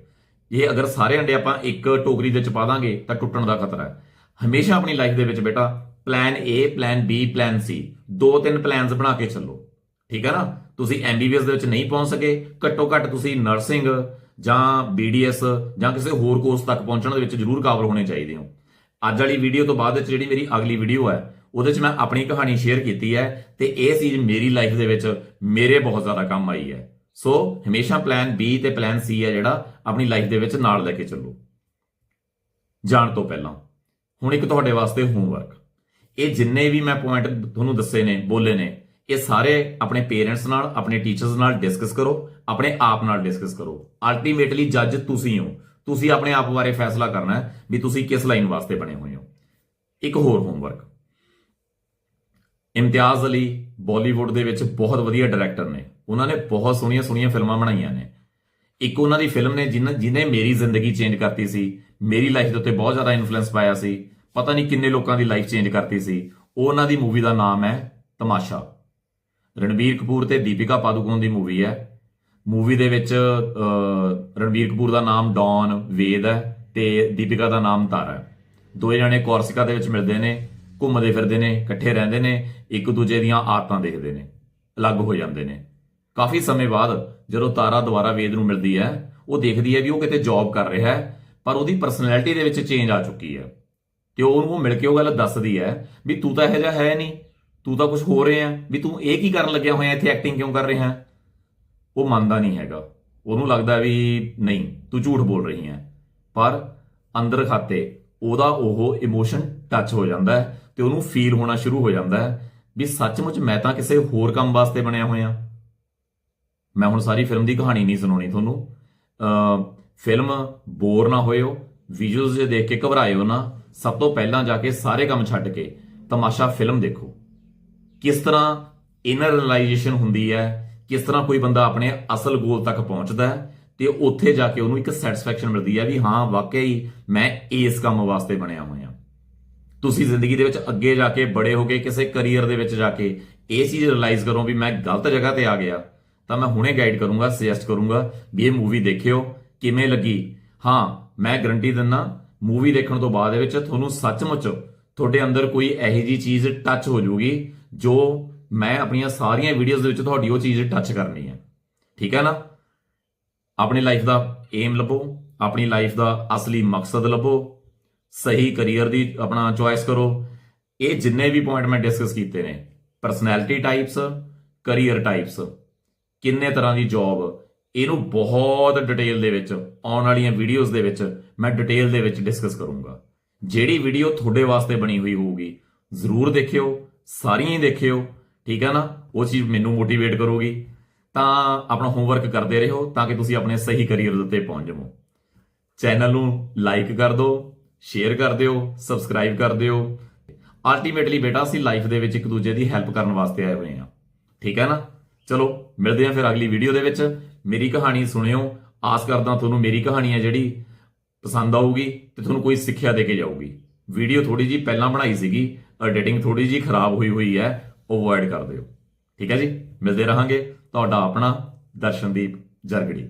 ਇਹ ਅਗਰ ਸਾਰੇ ਅੰਡੇ ਆਪਾਂ ਇੱਕ ਟੋਕਰੀ ਦੇ ਵਿੱਚ ਪਾ ਦਾਂਗੇ, ਤਾਂ ਟੁੱਟਣ ਦਾ ਖਤਰਾ ਹੈ। ਹਮੇਸ਼ਾ ਆਪਣੀ ਲਾਈਫ ਦੇ ਵਿੱਚ ਬੇਟਾ plan A plan B plan C ਦੋ ਤਿੰਨ ਪਲਾਨਸ ਬਣਾ ਕੇ ਚੱਲੋ। ਠੀਕ ਹੈ ਨਾ? ਤੁਸੀਂ ਐਮਬੀਬੀਐਸ ਦੇ ਵਿੱਚ ਨਹੀਂ ਪਹੁੰਚ ਸਕੇ। ਘੱਟੋ ਘੱਟ ਤੁਸੀਂ ਨਰਸਿੰਗ ਜਾਂ ਬੀਡੀਐਸ ਜਾਂ ਕਿਸੇ ਹੋਰ ਕੋਰਸ ਤੱਕ ਪਹੁੰਚਣ ਦੇ ਵਿੱਚ ਜ਼ਰੂਰ ਕਾਬਲ ਹੋਣੇ ਚਾਹੀਦੇ ਹੋ। ਅੱਜ ਵਾਲੀ ਵੀਡੀਓ ਤੋਂ ਬਾਅਦ ਵਿੱਚ ਜਿਹੜੀ ਮੇਰੀ ਅਗਲੀ ਵੀਡੀਓ ਹੈ, ਉਹਦੇ 'ਚ ਮੈਂ ਆਪਣੀ ਕਹਾਣੀ ਸ਼ੇਅਰ ਕੀਤੀ ਹੈ ਤੇ ਇਹ ਚੀਜ਼ ਮੇਰੀ ਲਾਈਫ ਦੇ ਵਿੱਚ ਮੇਰੇ ਬਹੁਤ ਜ਼ਿਆਦਾ ਕੰਮ ਆਈ ਹੈ। ਸੋ ਹਮੇਸ਼ਾ ਪਲਾਨ B ਤੇ ਪਲਾਨ C ਹੈ ਜਿਹੜਾ ਆਪਣੀ ਲਾਈਫ ਦੇ ਵਿੱਚ ਨਾਲ ਲੈ ਕੇ ਚੱਲੋ। ਜਾਣ ਤੋਂ ਪਹਿਲਾਂ, ਹੁਣ ਇੱਕ ਤੁਹਾਡੇ ਵਾਸਤੇ ਹੋਮਵਰਕ ਇਹ ਜਿੰਨੇ ਵੀ ਮੈਂ ਪੁਆਇੰਟ ਤੁਹਾਨੂੰ ਦੱਸੇ ਨੇ, ਬੋਲੇ ਨੇ, ਇਹ ਸਾਰੇ ਆਪਣੇ ਪੇਰੈਂਟਸ ਨਾਲ, ਆਪਣੇ ਟੀਚਰਸ ਨਾਲ ਡਿਸਕਸ ਕਰੋ, ਆਪਣੇ ਆਪ ਨਾਲ ਡਿਸਕਸ ਕਰੋ। ਅਲਟੀਮੇਟਲੀ ਜੱਜ ਤੁਸੀਂ ਹੋ। ਤੁਸੀਂ ਆਪਣੇ ਆਪ ਬਾਰੇ ਫੈਸਲਾ ਕਰਨਾ ਹੈ ਵੀ ਤੁਸੀਂ ਕਿਸ ਲਾਈਨ ਵਾਸਤੇ ਬਣੇ ਹੋਏ ਹੋ। ਇੱਕ ਹੋਰ ਹੋਮਵਰਕ ਇਮਤਿਆਜ਼ ਅਲੀ ਬਾਲੀਵੁੱਡ ਦੇ ਵਿੱਚ ਬਹੁਤ ਵਧੀਆ ਡਾਇਰੈਕਟਰ ਨੇ। ਉਹਨਾਂ ਨੇ ਬਹੁਤ ਸੋਹਣੀਆਂ ਸੋਹਣੀਆਂ ਫਿਲਮਾਂ ਬਣਾਈਆਂ ਨੇ। ਇੱਕ ਉਹਨਾਂ ਦੀ ਫਿਲਮ ਨੇ ਜਿਨ ਜਿਹਨੇ ਮੇਰੀ ਜ਼ਿੰਦਗੀ ਚੇਂਜ ਕਰਤੀ ਸੀ, ਮੇਰੀ ਲਾਈਫ ਦੇ ਉੱਤੇ ਬਹੁਤ ਜ਼ਿਆਦਾ ਇਨਫਲੂਐਂਸ ਪਾਇਆ ਸੀ ਪਤਾ ਨਹੀਂ ਕਿੰਨੇ ਲੋਕਾਂ ਦੀ ਲਾਈਫ ਚੇਂਜ ਕਰਤੀ ਸੀ। ਉਹਨਾਂ ਦੀ ਮੂਵੀ ਦਾ ਨਾਮ ਹੈ ਤਮਾਸ਼ਾ। ਰਣਬੀਰ ਕਪੂਰ ਤੇ ਦੀਪਿਕਾ ਪਾਦੂਕੋਣ ਦੀ ਮੂਵੀ ਹੈ। ਮੂਵੀ ਦੇ ਵਿੱਚ ਰਣਬੀਰ ਕਪੂਰ ਦਾ ਨਾਮ ਡੌਨ, ਵੇਦ ਹੈ ਤੇ ਦੀਪਿਕਾ ਦਾ ਨਾਮ ਤਾਰਾ ਹੈ। ਦੋਏ ਜਣੇ ਕੋਰਸਿਕਾ ਦੇ ਵਿੱਚ ਮਿਲਦੇ ਨੇ, ਘੁੰਮਦੇ ਫਿਰਦੇ ਨੇ, ਇਕੱਠੇ ਰਹਿੰਦੇ ਨੇ, ਇੱਕ ਦੂਜੇ ਦੀਆਂ ਆਦਤਾਂ ਦੇਖਦੇ ਨੇ, ਅਲੱਗ ਹੋ ਜਾਂਦੇ ਨੇ। ਕਾਫੀ ਸਮੇਂ ਬਾਅਦ ਜਦੋਂ ਤਾਰਾ ਦੁਬਾਰਾ ਵੇਦ ਨੂੰ ਮਿਲਦੀ ਹੈ, ਉਹ ਦੇਖਦੀ ਹੈ ਵੀ ਉਹ ਕਿਤੇ ਜੌਬ ਕਰ ਰਿਹਾ ਹੈ, ਪਰ ਉਹਦੀ ਪਰਸਨੈਲਿਟੀ ਦੇ ਵਿੱਚ ਚੇਂਜ ਆ ਚੁੱਕੀ ਹੈ। ਤੇ ਉਹਨੂੰ ਉਹ ਮਿਲ ਕੇ ਉਹ ਗੱਲ ਦੱਸਦੀ ਹੈ ਵੀ ਤੂੰ ਤਾਂ ਇਹੋ ਜਿਹਾ ਹੈ ਨਹੀਂ, ਤੂੰ ਤਾਂ ਕੁਝ ਹੋ ਰਿਹਾ, ਵੀ ਤੂੰ ਇਹ ਕੀ ਕਰਨ ਲੱਗਿਆ ਹੋਇਆ ਇੱਥੇ ਐਕਟਿੰਗ ਕਿਉਂ ਕਰ ਰਿਹਾ? ਉਹ ਮੰਨਦਾ ਨਹੀਂ ਹੈਗਾ। ਉਹਨੂੰ ਲੱਗਦਾ ਵੀ ਨਹੀਂ, ਤੂੰ ਝੂਠ ਬੋਲ ਰਹੀ ਹੈ। ਪਰ ਅੰਦਰ ਖਾਤੇ ਉਹਦਾ ਉਹ ਇਮੋਸ਼ਨ ਟੱਚ ਹੋ ਜਾਂਦਾ ਹੈ ਤੇ ਉਹਨੂੰ ਫੀਲ ਹੋਣਾ ਸ਼ੁਰੂ ਹੋ ਜਾਂਦਾ ਹੈ ਵੀ ਸੱਚਮੁੱਚ ਮੈਂ ਤਾਂ ਕਿਸੇ ਹੋਰ ਕੰਮ ਵਾਸਤੇ ਬਣਿਆ ਹੋਇਆ। ਮੈਂ ਹੁਣ ਸਾਰੀ ਫਿਲਮ ਦੀ ਕਹਾਣੀ ਨਹੀਂ ਸੁਣਾਉਣੀ ਤੁਹਾਨੂੰ। ਫਿਲਮ ਬੋਰ ਨਾ ਹੋਇਓ ਵਿਜ਼ੂਅਲਸ ਜੇ ਦੇਖ ਕੇ ਘਬਰਾਇਓ ਨਾ ਸਭ ਤੋਂ ਪਹਿਲਾਂ ਜਾ ਕੇ ਸਾਰੇ ਕੰਮ ਛੱਡ ਕੇ ਤਮਾਸ਼ਾ ਫਿਲਮ ਦੇਖੋ। ਕਿਸ ਤਰ੍ਹਾਂ ਇਨਰ ਰਿਅਲਾਈਜੇਸ਼ਨ ਹੁੰਦੀ ਹੈ, ਕਿਸ ਤਰ੍ਹਾਂ ਕੋਈ ਬੰਦਾ ਆਪਣੇ ਅਸਲ ਗੋਲ ਤੱਕ ਪਹੁੰਚਦਾ ਹੈ ਤੇ ਉੱਥੇ ਜਾ ਕੇ ਉਹਨੂੰ ਇੱਕ ਸੈਟੀਸਫੈਕਸ਼ਨ ਮਿਲਦੀ ਹੈ ਵੀ ਹਾਂ, ਵਾਕਈ ਮੈਂ ਇਸ ਕੰਮ ਵਾਸਤੇ ਬਣਿਆ ਹੋਇਆ ਤੁਸੀਂ ਜ਼ਿੰਦਗੀ ਦੇ ਵਿੱਚ ਅੱਗੇ ਜਾ ਕੇ ਬੜੇ ਹੋ ਕੇ ਕਿਸੇ ਕੈਰੀਅਰ ਦੇ ਵਿੱਚ ਜਾ ਕੇ ਇਹ ਚੀਜ਼ ਰਿਅਲਾਈਜ਼ ਕਰੋ ਵੀ ਮੈਂ ਗਲਤ ਜਗ੍ਹਾ ਤੇ ਆ ਗਿਆ, ਤਾਂ ਮੈਂ ਹੁਣੇ ਗਾਈਡ ਕਰੂੰਗਾ ਸੁਜੈਸਟ ਕਰੂੰਗਾ ਵੀ ਇਹ ਮੂਵੀ ਦੇਖਿਓ, ਕਿਵੇਂ ਲੱਗੀ? ਹਾਂ, ਮੈਂ ਗਰੰਟੀ ਦਿੰਦਾ ਮੂਵੀ ਦੇਖਣ ਤੋਂ ਬਾਅਦ ਦੇ ਵਿੱਚ ਤੁਹਾਨੂੰ ਸੱਚਮੁੱਚ ਤੁਹਾਡੇ ਅੰਦਰ ਕੋਈ ਇਹੋ ਜੀ ਚੀਜ਼ ਟੱਚ ਹੋ ਜਾਊਗੀ ਜੋ ਮੈਂ ਆਪਣੀਆਂ ਸਾਰੀਆਂ ਵੀਡੀਓਜ਼ ਦੇ ਵਿੱਚ ਤੁਹਾਡੀ ਉਹ ਚੀਜ਼ ਟੱਚ ਕਰਨੀ ਹੈ। ਠੀਕ ਹੈ ਨਾ? ਆਪਣੀ ਲਾਈਫ ਦਾ ਏਮ ਲੱਭੋ, ਆਪਣੀ ਲਾਈਫ ਦਾ ਅਸਲੀ ਮਕਸਦ ਲੱਭੋ, ਸਹੀ ਕੈਰੀਅਰ ਦੀ ਆਪਣਾ ਚੁਆਇਸ ਕਰੋ। ਇਹ ਜਿੰਨੇ ਵੀ ਪੁਆਇੰਟ ਮੈਂ ਡਿਸਕਸ ਕੀਤੇ ਨੇ ਪਰਸਨੈਲਿਟੀ ਟਾਈਪਸ ਕੈਰੀਅਰ ਟਾਈਪਸ ਕਿੰਨੇ ਤਰ੍ਹਾਂ ਦੀ ਜੌਬ ਇਹਨੂੰ ਬਹੁਤ ਡਿਟੇਲ ਦੇ ਵਿੱਚ, ਆਉਣ ਵਾਲੀਆਂ ਵੀਡੀਓਜ਼ ਦੇ ਵਿੱਚ ਮੈਂ ਡਿਟੇਲ ਦੇ ਵਿੱਚ ਡਿਸਕਸ ਕਰੂੰਗਾ। ਜਿਹੜੀ ਵੀਡੀਓ ਤੁਹਾਡੇ ਵਾਸਤੇ ਬਣੀ ਹੋਈ ਹੋਊਗੀ, ਜ਼ਰੂਰ ਦੇਖਿਓ, ਸਾਰੀਆਂ ਹੀ ਦੇਖਿਓ, ਠੀਕ ਹੈ ਨਾ? ਉਹ ਚੀਜ਼ ਮੈਨੂੰ ਮੋਟੀਵੇਟ ਕਰੂਗੀ। ਤਾਂ ਆਪਣਾ ਹੋਮਵਰਕ ਕਰਦੇ ਰਹੋ ਤਾਂ ਕਿ ਤੁਸੀਂ ਆਪਣੇ ਸਹੀ ਕਰੀਅਰ ਦੇ ਉੱਤੇ ਪਹੁੰਚ ਜਾਵੋ। ਚੈਨਲ ਨੂੰ ਲਾਈਕ ਕਰ ਦਿਓ ਸ਼ੇਅਰ ਕਰ ਦਿਓ ਸਬਸਕ੍ਰਾਈਬ ਕਰ ਦਿਓ। ਅਲਟੀਮੇਟਲੀ ਬੇਟਾ, ਅਸੀਂ ਲਾਈਫ ਦੇ ਵਿੱਚ ਇੱਕ ਦੂਜੇ ਦੀ ਹੈਲਪ ਕਰਨ ਵਾਸਤੇ ਆਏ ਹੋਏ ਹਾਂ। ਠੀਕ ਹੈ ਨਾ? ਚਲੋ, ਮਿਲਦੇ ਹਾਂ ਫਿਰ ਅਗਲੀ ਵੀਡੀਓ ਦੇ ਵਿੱਚ। ਮੇਰੀ ਕਹਾਣੀ ਸੁਣਿਓ। ਆਸ ਕਰਦਾ ਤੁਹਾਨੂੰ ਮੇਰੀ ਕਹਾਣੀ ਹੈ ਜਿਹੜੀ ਪਸੰਦ ਆਊਗੀ ਤੇ ਤੁਹਾਨੂੰ ਕੋਈ ਸਿੱਖਿਆ ਦੇ ਕੇ ਜਾਊਗੀ। ਵੀਡੀਓ ਥੋੜੀ ਜੀ ਪਹਿਲਾਂ ਬਣਾਈ ਸੀਗੀ ਐਡੀਟਿੰਗ ਥੋੜੀ ਜੀ ਖਰਾਬ ਹੋਈ ਹੋਈ ਹੈ, ਉਹ ਅਵੋਇਡ ਕਰ ਦਿਓ। ਠੀਕ ਹੈ ਜੀ? ਮਿਲਦੇ ਰਹਾਂਗੇ। ਤੁਹਾਡਾ ਆਪਣਾ ਦਰਸ਼ਨਦੀਪ ਜਰਗੜੀ।